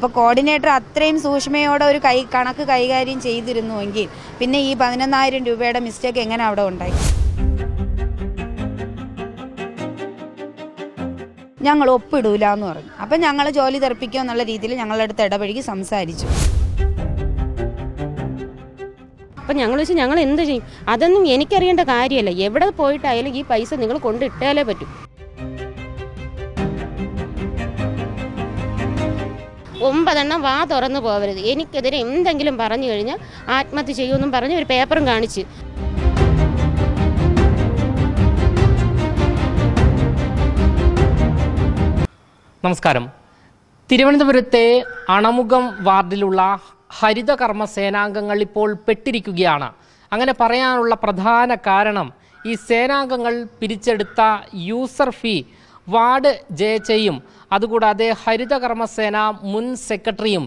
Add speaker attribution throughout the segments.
Speaker 1: അപ്പോൾ കോർഡിനേറ്റർ അത്രയും സൂക്ഷ്മയോടെ ഒരു കൈ കണക്ക് കൈകാര്യം ചെയ്തിരുന്നുവെങ്കിൽ പിന്നെ ഈ പതിനൊന്നായിരം രൂപയുടെ മിസ്റ്റേക്ക് എങ്ങനെ അവിടെ ഉണ്ടായി? ഞങ്ങൾ ഒപ്പിടൂല എന്ന് പറഞ്ഞു. അപ്പം ഞങ്ങൾ ജോലി തെറപ്പിക്കുക എന്നുള്ള രീതിയിൽ ഞങ്ങളുടെ അടുത്ത് ഇടപഴകി സംസാരിച്ചു.
Speaker 2: അപ്പം ഞങ്ങൾ വെച്ച് ഞങ്ങൾ എന്ത് ചെയ്യും? അതൊന്നും എനിക്കറിയേണ്ട കാര്യമല്ല. എവിടെ പോയിട്ടായാലും ഈ പൈസ നിങ്ങൾ കൊണ്ടിട്ടാലേ പറ്റൂ. ഒമ്പതെണ്ണം വാ തുറന്നു പോകരുത് എനിക്കെതിരെ എന്തെങ്കിലും പറഞ്ഞു കഴിഞ്ഞാൽ ആത്മഹത്യ ചെയ്യുമെന്നും പറഞ്ഞ് ഒരു പേപ്പറും കാണിച്ച്.
Speaker 3: നമസ്കാരം. തിരുവനന്തപുരത്തെ അണമുഖം വാർഡിലുള്ള ഹരിതകർമ്മ സേനാംഗങ്ങൾ ഇപ്പോൾ പെട്ടിരിക്കുകയാണ്. അങ്ങനെ പറയാനുള്ള പ്രധാന കാരണം ഈ സേനാംഗങ്ങൾ പിരിച്ചെടുത്ത യൂസർ ഫീ വാർഡ് ജയച്ചയും അതുകൂടാതെ ഹരിതകർമ്മസേന മുൻ സെക്രട്ടറിയും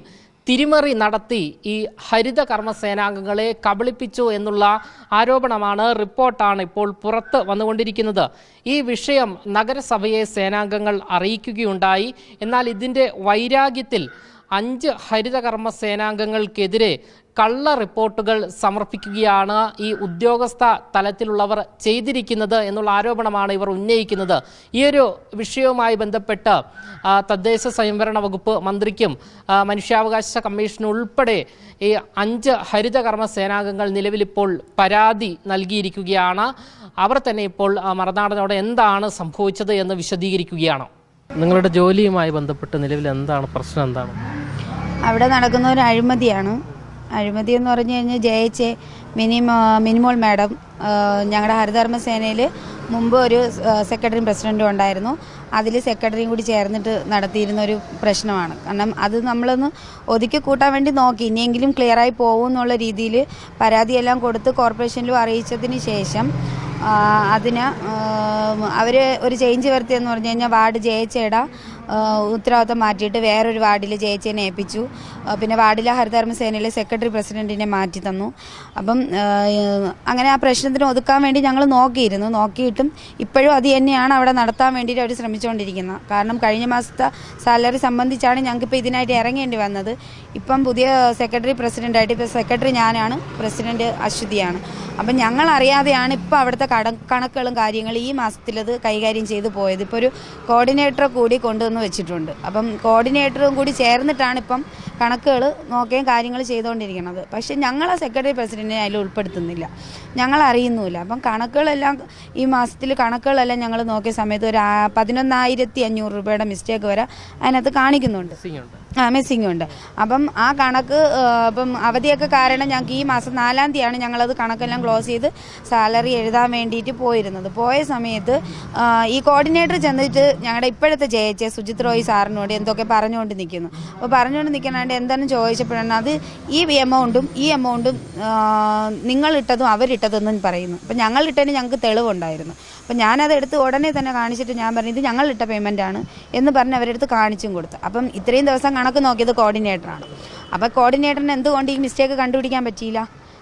Speaker 3: തിരിമറി നടത്തി ഈ ഹരിത കർമ്മസേനാംഗങ്ങളെ കബളിപ്പിച്ചു എന്നുള്ള ആരോപണമാണ് റിപ്പോർട്ടാണ് ഇപ്പോൾ പുറത്ത് വന്നുകൊണ്ടിരിക്കുന്നത്. ഈ വിഷയം നഗരസഭയെ സേനാംഗങ്ങൾ അറിയിക്കുകയുണ്ടായി. എന്നാൽ ഇതിന്റെ വൈരാഗ്യത്തിൽ അഞ്ച് ഹരിതകർമ്മ സേനാംഗങ്ങൾക്കെതിരെ കള്ള റിപ്പോർട്ടുകൾ സമർപ്പിക്കുകയാണ് ഈ ഉദ്യോഗസ്ഥ തലത്തിലുള്ളവർ ചെയ്തിരിക്കുന്നത് എന്നുള്ള ആരോപണമാണ് ഇവർ ഉന്നയിക്കുന്നത്. ഈ ഒരു വിഷയവുമായി ബന്ധപ്പെട്ട് തദ്ദേശ സ്വയംഭരണ വകുപ്പ് മന്ത്രിക്കും മനുഷ്യാവകാശ കമ്മീഷനും ഉൾപ്പെടെ ഈ അഞ്ച് ഹരിതകർമ്മ സേനാംഗങ്ങൾ നിലവിലിപ്പോൾ പരാതി നൽകിയിരിക്കുകയാണ്. അവർ തന്നെ ഇപ്പോൾ മറുനാടനോട് എന്താണ് സംഭവിച്ചത് എന്ന് വിശദീകരിക്കുകയാണ്. നിങ്ങളുടെ ജോലിയുമായി ബന്ധപ്പെട്ട് നിലവിൽ എന്താണ് പ്രശ്നം എന്താണ്?
Speaker 1: അവിടെ നടക്കുന്ന ഒരു അഴിമതിയാണ്. അഴിമതി എന്ന് പറഞ്ഞു കഴിഞ്ഞാൽ ജയിച്ച് മിനി മിനിമോൾ മാഡം ഞങ്ങളുടെ ഹരിധർമ്മസേനയിൽ മുമ്പ് ഒരു സെക്രട്ടറിയും പ്രസിഡന്റും ഉണ്ടായിരുന്നു. അതിൽ സെക്രട്ടറിയും കൂടി ചേർന്നിട്ട് നടത്തിയിരുന്ന ഒരു പ്രശ്നമാണ്. കാരണം അത് നമ്മളൊന്ന് ഒതുക്കി കൂട്ടാൻ വേണ്ടി നോക്കി. ഇനിയെങ്കിലും ക്ലിയറായി പോകും എന്നുള്ള രീതിയിൽ പരാതിയെല്ലാം കൊടുത്ത് കോർപ്പറേഷനിലും അറിയിച്ചതിന് ശേഷം അതിന് അവർ ഒരു ചേഞ്ച് വരുത്തിയെന്ന് പറഞ്ഞു കഴിഞ്ഞാൽ വാർഡ് ജയിച്ചേട ഉത്തരവാദിത്തം മാറ്റിയിട്ട് വേറൊരു വാർഡിൽ ജയച്ചേനെ ഏൽപ്പിച്ചു. പിന്നെ വാർഡിലെ ഹരിതകർമ്മ സേനയിലെ സെക്രട്ടറി പ്രസിഡന്റിനെ മാറ്റി തന്നു. അപ്പം അങ്ങനെ ആ പ്രശ്നത്തിന് ഒതുക്കാൻ വേണ്ടി ഞങ്ങൾ നോക്കിയിരുന്നു. നോക്കിയിട്ടും ഇപ്പോഴും അത് തന്നെയാണ് അവിടെ നടത്താൻ വേണ്ടിയിട്ട് അവർ ശ്രമിച്ചുകൊണ്ടിരിക്കുന്നത്. കാരണം കഴിഞ്ഞ മാസത്തെ സാലറി സംബന്ധിച്ചാണ് ഞങ്ങൾക്കിപ്പോൾ ഇതിനായിട്ട് ഇറങ്ങേണ്ടി വന്നത്. ഇപ്പം പുതിയ സെക്രട്ടറി പ്രസിഡന്റായിട്ട് ഇപ്പോൾ സെക്രട്ടറി ഞാനാണ് പ്രസിഡന്റ് അശ്വതിയാണ്. അപ്പം ഞങ്ങൾ അറിയാതെയാണ് ഇപ്പോൾ അവിടുത്തെ കണക്കുകളും കാര്യങ്ങളും ഈ മാസത്തിലത് കൈകാര്യം ചെയ്തു പോയത്. ഇപ്പോൾ ഒരു കോർഡിനേറ്ററെ കൂടി കൊണ്ടുവന്ന് വെച്ചിട്ടുണ്ട്. അപ്പം കോർഡിനേറ്ററും കൂടി ചേർന്നിട്ടാണ് ഇപ്പം കണക്കുകൾ നോക്കുകയും കാര്യങ്ങൾ ചെയ്തുകൊണ്ടിരിക്കുന്നത് പക്ഷേ ഞങ്ങൾ ആ സെക്രട്ടറി പ്രസിഡന്റിനെ അതിൽ ഉൾപ്പെടുത്തുന്നില്ല. ഞങ്ങൾ അറിയുന്നുമില്ല അപ്പം കണക്കുകളെല്ലാം ഈ മാസത്തിൽ കണക്കുകളെല്ലാം ഞങ്ങൾ നോക്കിയ സമയത്ത് ഒരു പതിനൊന്നായിരത്തി അഞ്ഞൂറ് രൂപയുടെ മിസ്റ്റേക്ക് വരെ അതിനകത്ത് കാണിക്കുന്നുണ്ട്. ആ മിസ്സിംഗ് ഉണ്ട്. അപ്പം ആ കണക്ക് ഇപ്പം അപ്പം അവധിയൊക്കെ കാരണം ഞങ്ങൾക്ക് ഈ മാസം നാലാം തീയതിയാണ് ഞങ്ങളത് കണക്കെല്ലാം ക്ലോസ് ചെയ്ത് സാലറി എഴുതാൻ വേണ്ടിയിട്ട് പോയിരുന്നത്. പോയ സമയത്ത് ഈ കോർഡിനേറ്റർ ചെന്നിട്ട് ഞങ്ങളുടെ ഇപ്പോഴത്തെ ജയിച്ച സുജിത് റോയ് സാറിനോട് എന്തൊക്കെ പറഞ്ഞുകൊണ്ട് നിൽക്കുന്നു. അപ്പോൾ പറഞ്ഞുകൊണ്ട് നിൽക്കണാണ്ട് എന്താണെന്ന് ചോദിച്ചപ്പോഴാണ് അത് ഈ എമൗണ്ടും ഈ എമൗണ്ടും നിങ്ങളിട്ടതും അവരിട്ടതെന്നും പറയുന്നു. അപ്പം ഞങ്ങളിട്ടതിന് ഞങ്ങൾക്ക് തെളിവുണ്ടായിരുന്നു. അപ്പം ഞാനത് എടുത്ത് ഉടനെ തന്നെ കാണിച്ചിട്ട് ഞാൻ പറഞ്ഞു ഇത് ഞങ്ങളിട്ട പേയ്മെന്റ് ആണ് എന്ന് പറഞ്ഞ് അവരെടുത്ത് കാണിച്ചും കൊടുത്തു. അപ്പം ഇത്രയും ദിവസം കണക്ക് നോക്കിയത് കോർഡിനേറ്ററാണ് അപ്പോൾ കോർഡിനേറ്ററിന് എന്തുകൊണ്ട് ഈ മിസ്റ്റേക്ക് കണ്ടുപിടിക്കാൻ പറ്റിയില്ല?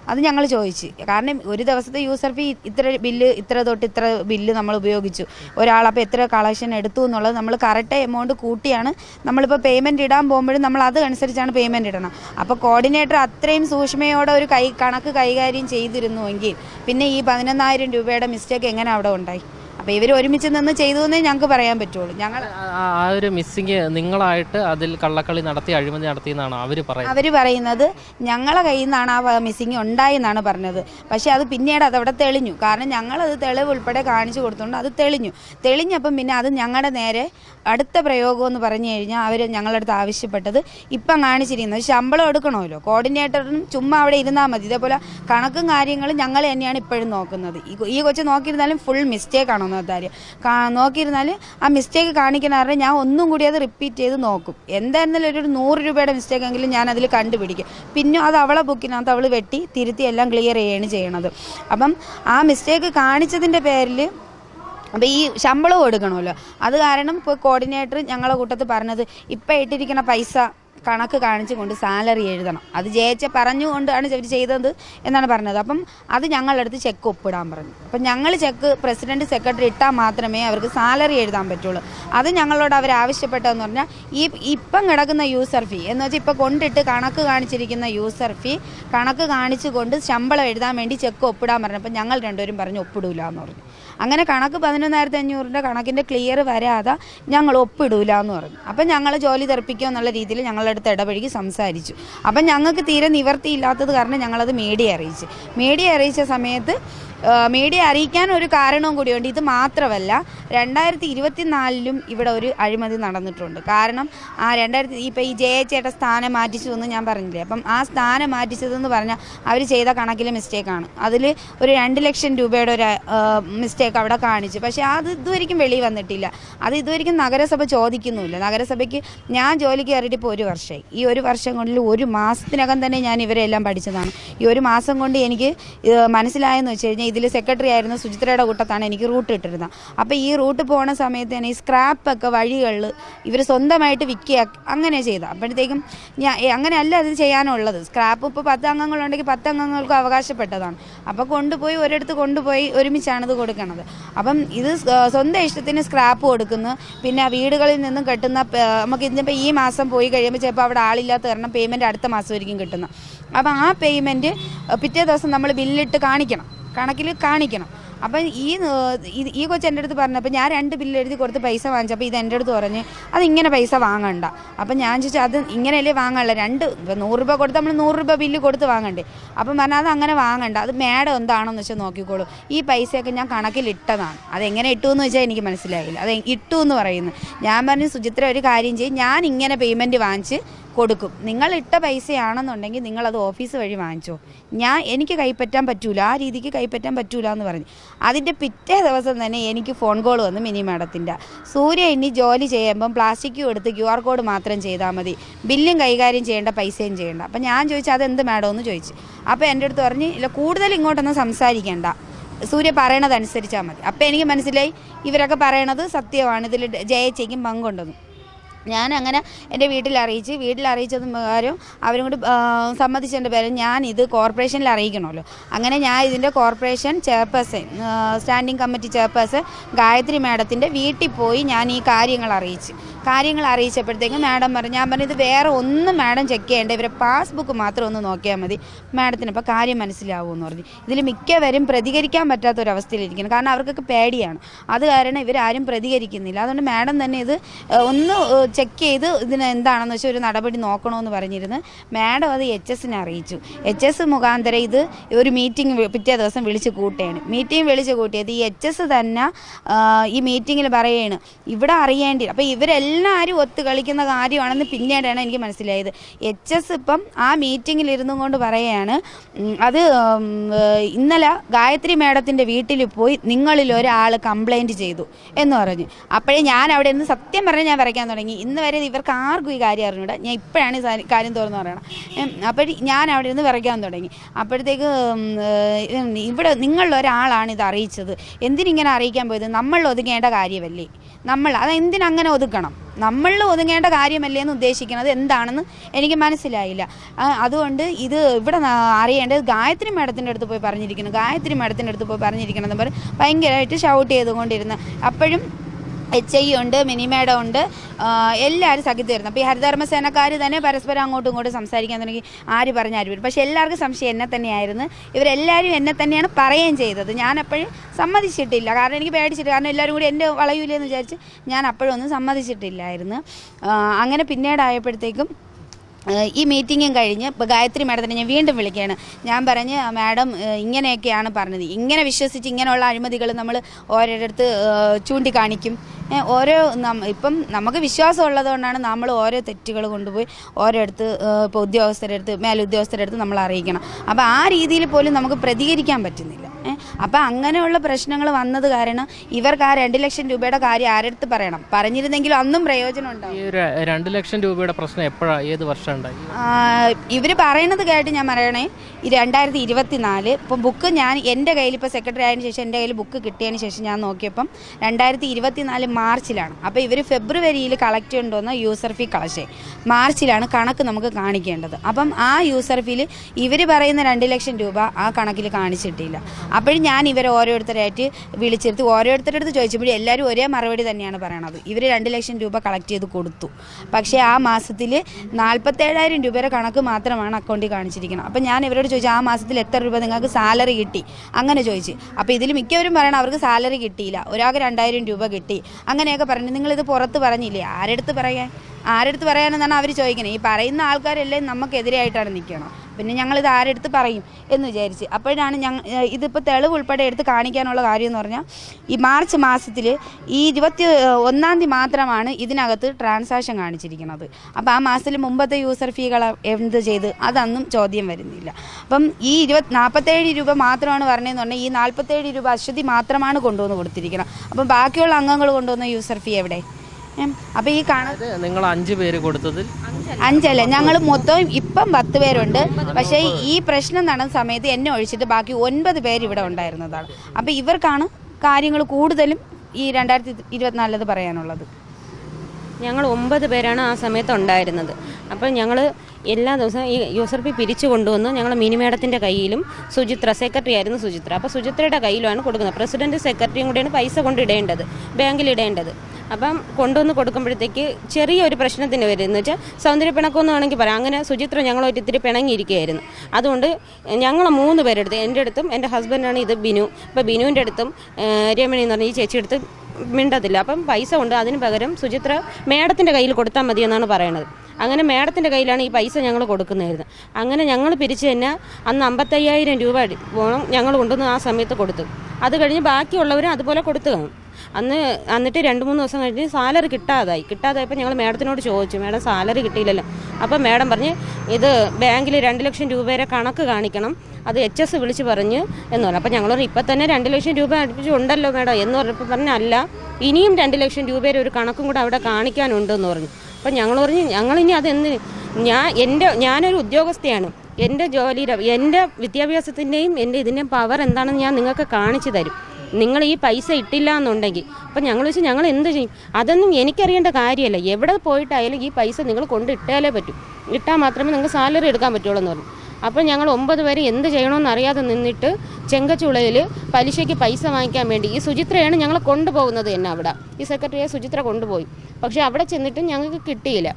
Speaker 1: അത് ഞങ്ങൾ ചോദിച്ചു. കാരണം ഒരു ദിവസത്തെ യൂസർ ഫീ ഇത്ര ബില്ല് ഇത്ര തൊട്ട് ഇത്ര ബില്ല് നമ്മൾ ഉപയോഗിച്ചു. ഒരാളപ്പോൾ എത്ര കളക്ഷൻ എടുത്തു എന്നുള്ളത് നമ്മൾ കറക്റ്റ് എമൗണ്ട് കൂട്ടിയാണ് നമ്മളിപ്പോൾ പേയ്മെന്റ് ഇടാൻ പോകുമ്പോഴും നമ്മൾ അത് അനുസരിച്ചാണ് പേയ്മെന്റ് ഇടണം. അപ്പോൾ കോർഡിനേറ്റർ അത്രയും സൂക്ഷ്മയോടെ ഒരു കൈ കണക്ക് കൈകാര്യം ചെയ്തിരുന്നുവെങ്കിൽ പിന്നെ ഈ പതിനൊന്നായിരം രൂപയുടെ മിസ്റ്റേക്ക് എങ്ങനെ അവിടെ ഉണ്ടായി? അപ്പോൾ ഇവർ ഒരുമിച്ച് നിന്ന് ചെയ്തു എന്നേ ഞങ്ങൾക്ക് പറയാൻ പറ്റുള്ളൂ. ഞങ്ങൾ
Speaker 3: ആ ഒരു മിസ്സിങ് നിങ്ങളായിട്ട് അതിൽ കള്ളക്കളി നടത്തി അഴിമതി നടത്തിയെന്നാണ് അവർ പറയുന്നത്.
Speaker 1: അവർ പറയുന്നത് ഞങ്ങളെ കയ്യിൽ നിന്നാണ് ആ മിസ്സിങ് ഉണ്ടായെന്നാണ് പറഞ്ഞത്. പക്ഷേ അത് പിന്നീട് അവിടെ തെളിഞ്ഞു. കാരണം ഞങ്ങൾ അത് തെളിവ് ഉൾപ്പെടെ കാണിച്ചു കൊടുത്തുകൊണ്ട് അത് തെളിഞ്ഞു. തെളിഞ്ഞപ്പം പിന്നെ അത് ഞങ്ങളുടെ നേരെ അടുത്ത പ്രയോഗം എന്ന് പറഞ്ഞു കഴിഞ്ഞാൽ അവർ ഞങ്ങളുടെ അടുത്ത് ആവശ്യപ്പെട്ടത് ഇപ്പം കാണിച്ചിരിക്കുന്നത് ശമ്പളം എടുക്കണമല്ലോ. കോർഡിനേറ്ററിനും ചുമ്മാ അവിടെ ഇരുന്നാൽ മതി. ഇതേപോലെ കണക്കും കാര്യങ്ങളും ഞങ്ങൾ തന്നെയാണ് ഇപ്പോഴും നോക്കുന്നത്. ഈ കൊച്ചു നോക്കിയിരുന്നാലും ഫുൾ മിസ്റ്റേക്ക് ആണോ ഒന്നാമത്തെ കാര്യം കാ- നോക്കിയിരുന്നാൽ ആ മിസ്റ്റേക്ക് കാണിക്കണാറ് ഞാൻ ഒന്നും കൂടി അത് റിപ്പീറ്റ് ചെയ്ത് നോക്കും. എന്തായിരുന്നാലും ഒരു നൂറ് രൂപയുടെ മിസ്റ്റേക്ക് എങ്കിലും ഞാൻ അതിൽ കണ്ടുപിടിക്കും. പിന്നെ അത് അവളെ ബുക്കിനകത്ത് അവൾ വെട്ടി തിരുത്തി എല്ലാം ക്ലിയർ ചെയ്യുകയാണ് ചെയ്യണത്. അപ്പം ആ മിസ്റ്റേക്ക് കാണിച്ചതിന്റെ പേരിൽ അപ്പോൾ ഈ ശമ്പളവും എടുക്കണമല്ലോ. അത് കാരണം ഇപ്പോൾ കോർഡിനേറ്റർ ഞങ്ങളെ കൂട്ടത്ത് പറഞ്ഞത് ഇപ്പം ഇട്ടിരിക്കുന്ന പൈസ കണക്ക് കാണിച്ചുകൊണ്ട് സാലറി എഴുതണം. അത് ജയിച്ച പറഞ്ഞുകൊണ്ടാണ് അവർ ചെയ്തത് എന്നാണ് പറഞ്ഞത്. അപ്പം അത് ഞങ്ങളുടെ അടുത്ത് ചെക്ക് ഒപ്പിടാൻ പറഞ്ഞു. അപ്പം ഞങ്ങൾ ചെക്ക് പ്രസിഡന്റ് സെക്രട്ടറി ഇട്ടാൽ മാത്രമേ അവർക്ക് സാലറി എഴുതാൻ പറ്റുള്ളൂ. അത് ഞങ്ങളോട് അവർ ആവശ്യപ്പെട്ടതെന്ന് പറഞ്ഞാൽ ഈ ഇപ്പം കിടക്കുന്ന യൂസർ ഫീ എന്ന് വെച്ചാൽ ഇപ്പോൾ കൊണ്ടിട്ട് കണക്ക് കാണിച്ചിരിക്കുന്ന യൂസർ ഫീ കണക്ക് കാണിച്ചുകൊണ്ട് ശമ്പളം എഴുതാൻ വേണ്ടി ചെക്ക് ഒപ്പിടാൻ പറഞ്ഞു. പറഞ്ഞപ്പോൾ ഞങ്ങൾ രണ്ടുപേരും പറഞ്ഞു ഒപ്പിടൂല എന്ന് പറഞ്ഞു. അങ്ങനെ കണക്ക് പതിനൊന്നായിരത്തി അഞ്ഞൂറിന്റെ കണക്കിന്റെ ക്ലിയർ വരാതെ ഞങ്ങൾ ഒപ്പിടൂല എന്ന് പറഞ്ഞു. അപ്പം ഞങ്ങൾ ജോലി തെറിപ്പിക്കുക എന്നുള്ള രീതിയിൽ ഞങ്ങളുടെ അടുത്ത് ഇടപഴകി സംസാരിച്ചു. അപ്പം ഞങ്ങൾക്ക് തീരെ നിവർത്തിയില്ലാത്തത് കാരണം ഞങ്ങളത് മീഡിയ അറിയിച്ചു. മീഡിയ അറിയിച്ച സമയത്ത് മീഡിയ അറിയിക്കാൻ ഒരു കാരണവും കൂടിയുണ്ട്. ഇത് മാത്രമല്ല രണ്ടായിരത്തി ഇരുപത്തിനാലിലും ഇവിടെ ഒരു അഴിമതി നടന്നിട്ടുണ്ട്. കാരണം ആ രണ്ടായിരത്തി ഇപ്പം ഈ ജയ ചേട്ട സ്ഥാനം മാറ്റിച്ചതെന്ന് ഞാൻ പറഞ്ഞില്ലേ? അപ്പം ആ സ്ഥാനം മാറ്റിച്ചതെന്ന് പറഞ്ഞാൽ അവർ ചെയ്ത കണക്കിലെ മിസ്റ്റേക്കാണ് അതിൽ ഒരു രണ്ട് ലക്ഷം രൂപയുടെ ഒരു മിസ്റ്റേക്ക് അവിടെ കാണിച്ചു. പക്ഷേ അത് ഇതുവരെയും വെളി വന്നിട്ടില്ല. അത് ഇതുവരെയും നഗരസഭ ചോദിക്കുന്നുമില്ല. നഗരസഭയ്ക്ക് ഞാൻ ജോലി കയറിയിട്ട് ഇപ്പോൾ ഒരു വർഷമായി. ഈ ഒരു വർഷം കൊണ്ടിൽ ഒരു മാസത്തിനകം തന്നെ ഞാൻ ഇവരെല്ലാം പഠിച്ചതാണ്. ഈ ഒരു മാസം കൊണ്ട് എനിക്ക് മനസ്സിലായെന്ന് വെച്ച് കഴിഞ്ഞാൽ ഇതിൽ സെക്രട്ടറി ആയിരുന്ന സുചിത്രയുടെ കൂട്ടത്താണ് എനിക്ക് റൂട്ട് ഇട്ടിരുന്നത്. അപ്പോൾ ഈ റൂട്ട് പോണ സമയത്ത് തന്നെ ഈ സ്ക്രാപ്പൊക്കെ വഴികളിൽ ഇവർ സ്വന്തമായിട്ട് വിൽക്കുക അങ്ങനെ ചെയ്ത. അപ്പോഴത്തേക്കും ഞാൻ അങ്ങനെയല്ല അത് ചെയ്യാനുള്ളത്. സ്ക്രാപ്പ് ഇപ്പോൾ പത്ത് അംഗങ്ങളുണ്ടെങ്കിൽ പത്ത് അംഗങ്ങൾക്ക് അവകാശപ്പെട്ടതാണ്. അപ്പോൾ കൊണ്ടുപോയി ഒരിടത്ത് കൊണ്ടുപോയി ഒരുമിച്ചാണ് ഇത് കൊടുക്കുന്നത് അപ്പം ഇത് സ്വന്തം ഇഷ്ടത്തിന് സ്ക്രാപ്പ് കൊടുക്കുന്നു. പിന്നെ വീടുകളിൽ നിന്നും കെട്ടുന്ന നമുക്ക് ഇതിപ്പോൾ ഈ മാസം പോയി കഴിയുമ്പോൾ ചിലപ്പോൾ അവിടെ ആളില്ലാത്ത കാരണം പേയ്മെന്റ് അടുത്ത മാസമായിരിക്കും കിട്ടുന്നത്. അപ്പോൾ ആ പേയ്മെന്റ് പിറ്റേ ദിവസം നമ്മൾ ബില്ലിട്ട് കാണിക്കണം. കണക്കിൽ കാണിക്കണം. അപ്പം ഈ ഈ കൊച്ചു എന്റെ അടുത്ത് പറഞ്ഞപ്പോൾ ഞാൻ രണ്ട് ബില്ല് എഴുതി കൊടുത്ത് പൈസ വാങ്ങിച്ചപ്പോൾ ഇത് എന്റെ അടുത്ത് പറഞ്ഞ് അത് ഇങ്ങനെ പൈസ വാങ്ങണ്ട. അപ്പം ഞാൻ ചോദിച്ചു അത് ഇങ്ങനെയല്ലേ വാങ്ങാനുള്ള? രണ്ട് ഇപ്പം നൂറ് രൂപ കൊടുത്ത് നമ്മൾ നൂറ് രൂപ ബില്ല് കൊടുത്ത് വാങ്ങണ്ടേ? അപ്പം പറഞ്ഞാൽ അത് അങ്ങനെ വാങ്ങണ്ട. അത് മേഡം എന്താണെന്ന് വെച്ചാൽ നോക്കിക്കോളൂ. ഈ പൈസയൊക്കെ ഞാൻ കണക്കിലിട്ടതാണ് അതെങ്ങനെ ഇട്ടു എന്ന് വെച്ചാൽ എനിക്ക് മനസ്സിലായില്ല. അത് ഇട്ടു എന്ന് പറയുന്നു. ഞാൻ പറഞ്ഞു സുചിത്ര ഒരു കാര്യം ചെയ്യും. ഞാൻ ഇങ്ങനെ പേയ്മെന്റ് വാങ്ങിച്ച് കൊടുക്കും. നിങ്ങൾ ഇട്ട പൈസയാണെന്നുണ്ടെങ്കിൽ നിങ്ങളത് ഓഫീസ് വഴി വാങ്ങിച്ചോ. ഞാൻ എനിക്ക് കൈപ്പറ്റാൻ പറ്റൂല ആ രീതിക്ക് കൈപ്പറ്റാൻ പറ്റൂല എന്ന് പറഞ്ഞു. അതിന്റെ പിറ്റേ ദിവസം തന്നെ എനിക്ക് ഫോൺ കോൾ വന്നു മിനി മാഡത്തിന്റെ. സൂര്യ ഇനി ജോലി ചെയ്യുമ്പം പ്ലാസ്റ്റിക്കും എടുത്ത് ക്യു ആർ കോഡ് മാത്രം ചെയ്താൽ മതി. ബില്ലും കൈകാര്യം ചെയ്യേണ്ട പൈസയും ചെയ്യേണ്ട. അപ്പം ഞാൻ ചോദിച്ചു അതെന്ത് മാഡം? എന്ന് ചോദിച്ചു. അപ്പോൾ എന്റെ അടുത്ത് പറഞ്ഞ് ഇല്ല കൂടുതൽ ഇങ്ങോട്ടൊന്നും സംസാരിക്കേണ്ട. സൂര്യ പറയണത് അനുസരിച്ചാൽ മതി. അപ്പോൾ എനിക്ക് മനസ്സിലായി ഇവരൊക്കെ പറയണത് സത്യമാണ്. ഇതിൽ ജയച്ചയ്ക്കും പങ്കുണ്ടെന്ന്. ഞാൻ അങ്ങനെ എന്റെ വീട്ടിൽ അറിയിച്ച് വീട്ടിൽ അറിയിച്ചത് പ്രകാരം അവരും കൂടി സമ്മതിച്ചതിന്റെ പേരിൽ ഞാൻ ഇത് കോർപ്പറേഷനിൽ അറിയിക്കണമല്ലോ. അങ്ങനെ ഞാൻ ഇതിന്റെ corporation chairperson standing committee chairperson Gayathri മാഡത്തിന്റെ വീട്ടിൽ പോയി ഞാൻ ഈ കാര്യങ്ങൾ അറിയിച്ച്. കാര്യങ്ങൾ അറിയിച്ചപ്പോഴത്തേക്കും മാഡം പറഞ്ഞു ഞാൻ പറഞ്ഞു ഇത് വേറെ ഒന്നും മാഡം ചെക്ക് ചെയ്യേണ്ട ഇവരെ പാസ്ബുക്ക് മാത്രം ഒന്ന് നോക്കിയാൽ മതി. മാഡത്തിന് ഇപ്പോൾ കാര്യം മനസ്സിലാവുമെന്ന് പറഞ്ഞു. ഇതിൽ മിക്കവരും പ്രതികരിക്കാൻ പറ്റാത്തൊരവസ്ഥയിലിരിക്കുന്നു. കാരണം അവർക്കൊക്കെ പേടിയാണ്. അത് കാരണം ഇവരാരും പ്രതികരിക്കുന്നില്ല. അതുകൊണ്ട് മാഡം തന്നെ ഇത് ഒന്ന് ചെക്ക് ചെയ്ത് ഇതിന് എന്താണെന്ന് വെച്ചാൽ ഒരു നടപടി നോക്കണമെന്ന് പറഞ്ഞിരുന്നു. മാഡം അത് എച്ച് എസിനെ അറിയിച്ചു. എച്ച് എസ് മുഖാന്തരം ഇത് ഒരു മീറ്റിംഗ് പിറ്റേ ദിവസം വിളിച്ച് കൂട്ടുകയാണ്. മീറ്റിംഗ് വിളിച്ച് കൂട്ടിയത് ഈ എച്ച് എസ് തന്നെ ഈ മീറ്റിങ്ങിൽ പറയുകയാണ് ഇവിടെ അറിയേണ്ടി അപ്പോൾ ഇവരെല്ലാവരും ഒത്തു കളിക്കുന്ന കാര്യമാണെന്ന് പിന്നീടാണ് എനിക്ക് മനസ്സിലായത്. എച്ച് എസ് ഇപ്പം ആ മീറ്റിങ്ങിൽ ഇരുന്നും കൊണ്ട് പറയുകയാണ് അത് ഇന്നലെ ഗായത്രി മേഡത്തിന്റെ വീട്ടിൽ പോയി നിങ്ങളിൽ ഒരാൾ കംപ്ലൈന്റ് ചെയ്തു എന്ന് പറഞ്ഞു. അപ്പോഴേ ഞാൻ അവിടെ നിന്ന് സത്യം പറഞ്ഞ് ഞാൻ വരയ്ക്കാൻ തുടങ്ങി. ഇന്ന് വരെ ഇവർക്ക് ആർക്കും ഈ കാര്യം അറിഞ്ഞൂടാ. ഞാൻ ഇപ്പോഴാണ് ഈ കാര്യം തുറന്നു പറയണം അപ്പോൾ ഞാൻ അവിടെ ഇരുന്ന് വിറയ്ക്കാൻ തുടങ്ങി. അപ്പോഴത്തേക്ക് ഇവിടെ നിങ്ങളിൽ ഒരാളാണ് ഇത് അറിയിച്ചത്. എന്തിനിങ്ങനെ അറിയിക്കാൻ പോയത്? നമ്മൾ ഒതുങ്ങേണ്ട കാര്യമല്ലേ? നമ്മൾ അത് എന്തിനങ്ങനെ ഒതുക്കണം? നമ്മളിൽ ഒതുങ്ങേണ്ട കാര്യമല്ലേ എന്ന് ഉദ്ദേശിക്കുന്നത് എന്താണെന്ന് എനിക്ക് മനസ്സിലായില്ല. അതുകൊണ്ട് ഇത് ഇവിടെ അറിയേണ്ടത് ഗായത്രി മേഡത്തിന്റെ അടുത്ത് പോയി പറഞ്ഞിരിക്കുന്നു. ഗായത്രി മേഡത്തിന്റെ അടുത്ത് പോയി പറഞ്ഞിരിക്കണം എന്ന് പറഞ്ഞ് ഭയങ്കരമായിട്ട് ഷൗട്ട് ചെയ്തുകൊണ്ടിരുന്ന. അപ്പോഴും എച്ച് ഐ ഉണ്ട് മിനി മേഡം ഉണ്ട് എല്ലാവരും സഖിത്ത് വരുന്നു അപ്പോൾ ഈ ഹരിതകർമ്മസേനക്കാർ തന്നെ പരസ്പരം അങ്ങോട്ടും ഇങ്ങോട്ടും സംസാരിക്കാൻ തുടങ്ങി. ആര് പറഞ്ഞ ആര് വരും. പക്ഷേ എല്ലാവർക്കും സംശയം എന്നെ തന്നെയായിരുന്നു. ഇവരെല്ലാവരും എന്നെ തന്നെയാണ് പറയുകയും ചെയ്തത്. ഞാൻ അപ്പോഴും സമ്മതിച്ചിട്ടില്ല. കാരണം എനിക്ക് പേടിച്ചിട്ട് കാരണം എല്ലാവരും കൂടി എന്റെ വളയൂലെന്ന് വിചാരിച്ച് ഞാൻ അപ്പോഴൊന്നും സമ്മതിച്ചിട്ടില്ലായിരുന്നു. അങ്ങനെ പിന്നീടായപ്പോഴത്തേക്കും ഈ മീറ്റിങ്ങും കഴിഞ്ഞ് ഗായത്രി മാഡത്തിനെ ഞാൻ വീണ്ടും വിളിക്കുകയാണ്. ഞാൻ പറഞ്ഞ് മാഡം ഇങ്ങനെയൊക്കെയാണ് പറഞ്ഞത്. ഇങ്ങനെ വിശ്വസിച്ച് ഇങ്ങനെയുള്ള അഴിമതികൾ നമ്മൾ ഓരോരുത്തർ ചൂണ്ടിക്കാണിക്കും. ഓരോ ഇപ്പം നമുക്ക് വിശ്വാസം ഉള്ളതുകൊണ്ടാണ് നമ്മൾ ഓരോ തെറ്റുകൾ കൊണ്ടുപോയി ഓരോ ഓരോരുത്ത് ഇപ്പോൾ ഉദ്യോഗസ്ഥരെടുത്ത് മേലുദ്യോഗസ്ഥരെടുത്ത് നമ്മൾ അറിയിക്കണം. അപ്പോൾ ആ രീതിയിൽ പോലും നമുക്ക് പ്രതികരിക്കാൻ പറ്റുന്നില്ല. അപ്പം അങ്ങനെയുള്ള പ്രശ്നങ്ങൾ വന്നത് കാരണം ഇവർക്ക് ആ രണ്ട് ലക്ഷം രൂപയുടെ കാര്യം ആരെടുത്ത് പറയണം? പറഞ്ഞിരുന്നെങ്കിലും അന്നും പ്രയോജനം ഉണ്ടാവും
Speaker 3: ഈ ഒരു രണ്ട് ലക്ഷം രൂപയുടെ പ്രശ്നം എപ്പോഴാണ് ഏത് വർഷം ഉണ്ടായി?
Speaker 1: ഇവർ പറയണത് കേട്ട് ഞാൻ പറയണേ ഈ രണ്ടായിരത്തി ഇരുപത്തി നാല് ഇപ്പം ബുക്ക് ഞാൻ എന്റെ കയ്യിൽ ഇപ്പോൾ സെക്രട്ടറി ആയതിനു ശേഷം എന്റെ കയ്യിൽ ബുക്ക് കിട്ടിയതിന് ശേഷം ഞാൻ നോക്കിയപ്പം രണ്ടായിരത്തി ഇരുപത്തി നാല് മാർച്ചിലാണ്. അപ്പോൾ ഇവർ ഫെബ്രുവരിയിൽ കളക്ട് കൊണ്ടുവന്ന യൂസർ ഫീ കളക്ഷൻ മാർച്ചിലാണ് കണക്ക് നമുക്ക് കാണിക്കേണ്ടത്. അപ്പം ആ യൂസർ ഫീൽ ഇവർ പറയുന്ന രണ്ട് ലക്ഷം രൂപ ആ കണക്കിൽ കാണിച്ചിട്ടില്ല. അപ്പോഴും ഞാൻ ഇവരെ ഓരോരുത്തരായിട്ട് വിളിച്ചെടുത്ത് ഓരോരുത്തരുടെ അടുത്ത് ചോദിച്ചപ്പോഴും എല്ലാവരും ഒരേ മറുപടി തന്നെയാണ് പറയണത്. ഇവർ രണ്ട് ലക്ഷം രൂപ കളക്ട് ചെയ്ത് കൊടുത്തു. പക്ഷേ ആ മാസത്തിൽ നാൽപ്പത്തേഴായിരം രൂപയുടെ കണക്ക് മാത്രമാണ് അക്കൗണ്ടിൽ കാണിച്ചിരിക്കുന്നത്. അപ്പോൾ ഞാൻ ഇവരോട് ചോദിച്ചു ആ മാസത്തിൽ എത്ര രൂപ നിങ്ങൾക്ക് സാലറി കിട്ടി? അങ്ങനെ ചോദിച്ചു. അപ്പോൾ ഇതിൽ മിക്കവരും പറയണം അവർക്ക് സാലറി കിട്ടിയില്ല. ഒരാൾക്ക് രണ്ടായിരം രൂപ കിട്ടി. അങ്ങനെയൊക്കെ പറഞ്ഞു നിങ്ങളിത് പുറത്ത് പറഞ്ഞില്ലേ? ആരെടുത്ത് പറയാൻ? ആരെടുത്ത് പറയാനെന്നാണ് അവർ ചോദിക്കുന്നത് ഈ പറയുന്ന ആൾക്കാരെല്ലാം നമുക്കെതിരായിട്ടാണ് നിൽക്കണം പിന്നെ ഞങ്ങളിത് ആരെടുത്ത് പറയും എന്ന് വിചാരിച്ച്. അപ്പോഴാണ് ഞങ്ങൾ ഇതിപ്പോൾ തെളിവ് ഉൾപ്പെടെ എടുത്ത് കാണിക്കാനുള്ള കാര്യം എന്ന് പറഞ്ഞാൽ ഈ മാർച്ച് മാസത്തിൽ ഈ ഇരുപത്തി ഒന്നാം തീയതി മാത്രമാണ് ഇതിനകത്ത് ട്രാൻസാക്ഷൻ കാണിച്ചിരിക്കുന്നത്. അപ്പോൾ ആ മാസത്തിൽ മുമ്പത്തെ യൂസർ ഫീകൾ എന്ത് ചെയ്ത് അതൊന്നും ചോദ്യം വരുന്നില്ല. അപ്പം ഈ ഇരുപത്തി നാൽപ്പത്തേഴ് രൂപ മാത്രമാണ് പറഞ്ഞതെന്ന് പറഞ്ഞാൽ ഈ നാൽപ്പത്തേഴ് രൂപ അശ്വതി മാത്രമാണ് കൊണ്ടുവന്ന് കൊടുത്തിരിക്കുന്നത് അപ്പം ബാക്കിയുള്ള അംഗങ്ങൾ കൊണ്ടുവന്ന യൂസർ ഫീ എവിടെ? ഏം, അപ്പോൾ ഈ കാണ
Speaker 3: നിങ്ങൾ അഞ്ച് പേര് കൊടുത്തതിൽ
Speaker 1: അഞ്ചല്ല? ഞങ്ങൾ മൊത്തം ഇപ്പം പത്ത് പേരുണ്ട്. പക്ഷേ ഈ പ്രശ്നം നടന്ന സമയത്ത് എന്നെ ഒഴിച്ചിട്ട് ബാക്കി ഒൻപത് പേര് ഇവിടെ ഉണ്ടായിരുന്നതാണ്. അപ്പൊ ഇവർക്കാണ് കാര്യങ്ങൾ കൂടുതലും ഈ രണ്ടായിരത്തി ഇരുപത്തിനാലിലത് പറയാനുള്ളത്.
Speaker 2: ഞങ്ങൾ ഒമ്പത് പേരാണ് ആ സമയത്ത് ഉണ്ടായിരുന്നത്. അപ്പോൾ ഞങ്ങൾ എല്ലാ ദിവസവും ഈ യൂസർ പി പിരിച്ചു കൊണ്ടുവന്ന്. ഞങ്ങൾ മിനിമേടത്തിന്റെ കയ്യിലും സുചിത്ര സെക്രട്ടറി ആയിരുന്നു സുചിത്ര. അപ്പോൾ സുചിത്രയുടെ കയ്യിലുമാണ് കൊടുക്കുന്നത്. പ്രസിഡന്റ് സെക്രട്ടറിയും കൂടെയാണ് പൈസ കൊണ്ടിടേണ്ടത് ബാങ്കിൽ ഇടേണ്ടത്. അപ്പം കൊണ്ടുവന്ന് കൊടുക്കുമ്പോഴത്തേക്ക് ചെറിയൊരു പ്രശ്നത്തിന് വരുന്നത് വെച്ചാൽ സൗന്ദര്യ പിണക്കമെന്ന് വേണമെങ്കിൽ പറയാം. അങ്ങനെ സുചിത്ര ഞങ്ങളൊരു ഇത്തിരി പിണങ്ങിയിരിക്കുകയായിരുന്നു. അതുകൊണ്ട് ഞങ്ങൾ മൂന്ന് പേരെടുത്ത് എന്റെ അടുത്തും എന്റെ ഹസ്ബൻഡാണ് ഇത് ബിനു. അപ്പോൾ ബിനുവിന്റെ അടുത്തും രമണി എന്ന് പറഞ്ഞ ഈ ചേച്ചി അടുത്ത് മിണ്ടത്തില്ല. അപ്പം പൈസ ഉണ്ട്. അതിന് പകരം സുചിത്ര മേഡത്തിന്റെ കയ്യിൽ കൊടുത്താൽ മതി എന്നാണ് പറയണത് അങ്ങനെ മേഡത്തിന്റെ കയ്യിലാണ് ഈ പൈസ ഞങ്ങൾ കൊടുക്കുന്നതായിരുന്നു അങ്ങനെ ഞങ്ങൾ പിരിച്ചു തന്നെ അന്ന് അമ്പത്തയ്യായിരം രൂപ ഓണം ഞങ്ങൾ കൊണ്ടുവന്ന് ആ സമയത്ത് കൊടുത്തു. അത് കഴിഞ്ഞ് ബാക്കിയുള്ളവരും അതുപോലെ കൊടുത്തു. കാണും അന്ന് എന്നിട്ട് രണ്ട് മൂന്ന് ദിവസം കഴിഞ്ഞ് സാലറി കിട്ടാതായി. കിട്ടാതായപ്പോൾ ഞങ്ങൾ മേഡത്തിനോട് ചോദിച്ചു. മേഡം സാലറി കിട്ടിയില്ലല്ലോ. അപ്പോൾ മേഡം പറഞ്ഞ് ഇത് ബാങ്കിൽ രണ്ട് ലക്ഷം രൂപ വരെ കണക്ക് കാണിക്കണം. അത് എച്ച് എസ് വിളിച്ച് പറഞ്ഞ് എന്ന് പറഞ്ഞു. അപ്പോൾ ഞങ്ങൾ ഇപ്പം തന്നെ രണ്ട് ലക്ഷം രൂപ അടുപ്പിച്ച് ഉണ്ടല്ലോ മേഡം എന്ന് പറഞ്ഞപ്പോൾ പറഞ്ഞു അല്ല ഇനിയും രണ്ട് ലക്ഷം രൂപയുടെ ഒരു കണക്കും കൂടെ അവിടെ കാണിക്കാനുണ്ടെന്ന് പറഞ്ഞു. അപ്പം ഞങ്ങൾ പറഞ്ഞു ഞങ്ങളിനി അതെന്ന് ഞാൻ എന്റെ ഞാനൊരു ഉദ്യോഗസ്ഥയാണ്. എന്റെ ജോലിയുടെ എന്റെ വിദ്യാഭ്യാസത്തിന്റെയും എന്റെ ഇതിന്റെയും പവർ എന്താണെന്ന് ഞാൻ നിങ്ങൾക്ക് കാണിച്ചു തരും. നിങ്ങൾ ഈ പൈസ ഇട്ടില്ല എന്നുണ്ടെങ്കിൽ. അപ്പം ഞങ്ങൾ വെച്ച് ഞങ്ങൾ എന്ത് ചെയ്യും? അതൊന്നും എനിക്കറിയേണ്ട കാര്യമല്ല. എവിടെ പോയിട്ടായാലും ഈ പൈസ നിങ്ങൾ കൊണ്ട് ഇട്ടാലേ പറ്റൂ. ഇട്ടാൽ മാത്രമേ നിങ്ങൾക്ക് സാലറി എടുക്കാൻ പറ്റുള്ളൂ എന്ന് പറഞ്ഞു. അപ്പോൾ ഞങ്ങൾ ഒമ്പത് പേര് എന്ത് ചെയ്യണമെന്ന് അറിയാതെ നിന്നിട്ട് ചെങ്കച്ചുളയിൽ പലിശയ്ക്ക് പൈസ വാങ്ങിക്കാൻ വേണ്ടി ഈ സുചിത്രയാണ് ഞങ്ങൾ കൊണ്ടുപോകുന്നത് തന്നെ അവിടെ. ഈ സെക്രട്ടറിയെ സുചിത്ര കൊണ്ടുപോയി. പക്ഷേ അവിടെ ചെന്നിട്ട് ഞങ്ങൾക്ക് കിട്ടിയില്ല.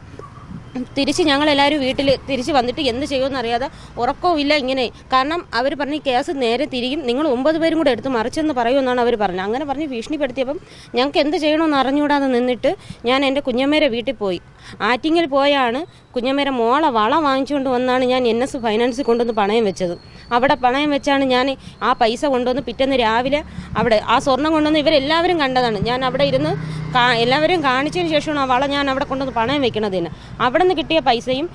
Speaker 2: തിരിച്ച് ഞങ്ങളെല്ലാവരും വീട്ടിൽ തിരിച്ച് വന്നിട്ട് എന്ത് ചെയ്യുമെന്ന് അറിയാതെ ഉറക്കവും ഇല്ല ഇങ്ങനെ. കാരണം അവർ പറഞ്ഞ് കേസ് നേരെ തിരിയും. നിങ്ങൾ ഒമ്പത് പേരും കൂടെ എടുത്ത് മറിച്ചെന്ന് പറയുമെന്നാണ് അവർ പറഞ്ഞത്. അങ്ങനെ പറഞ്ഞ് ഭീഷണിപ്പെടുത്തിയപ്പം ഞങ്ങൾക്ക് എന്ത് ചെയ്യണമെന്ന് അറിഞ്ഞുകൂടാതെ നിന്നിട്ട് ഞാൻ എന്റെ കുഞ്ഞമ്മേരെ വീട്ടിൽ പോയി. ആറ്റിങ്ങിൽ പോയാണ് കുഞ്ഞമ്മേരെ മോളെ വള വാങ്ങിച്ചുകൊണ്ട് വന്നാണ് ഞാൻ എൻ എസ് ഫൈനാൻസിൽ കൊണ്ടുവന്ന് പണയം വെച്ചത്. അവിടെ പണയം വെച്ചാണ് ഞാൻ ആ പൈസ കൊണ്ടുവന്ന് പിറ്റേന്ന് രാവിലെ അവിടെ ആ സ്വർണം കൊണ്ടുവന്ന് ഇവരെല്ലാവരും കണ്ടതാണ്. ഞാൻ അവിടെ ഇരുന്ന് എല്ലാവരും കാണിച്ചതിന് ശേഷമാണ് ആ വള ഞാൻ അവിടെ കൊണ്ടുവന്ന് പണയം വെക്കണത് തന്നെ അവിടെ നിന്ന് കിട്ടിയ പൈസയും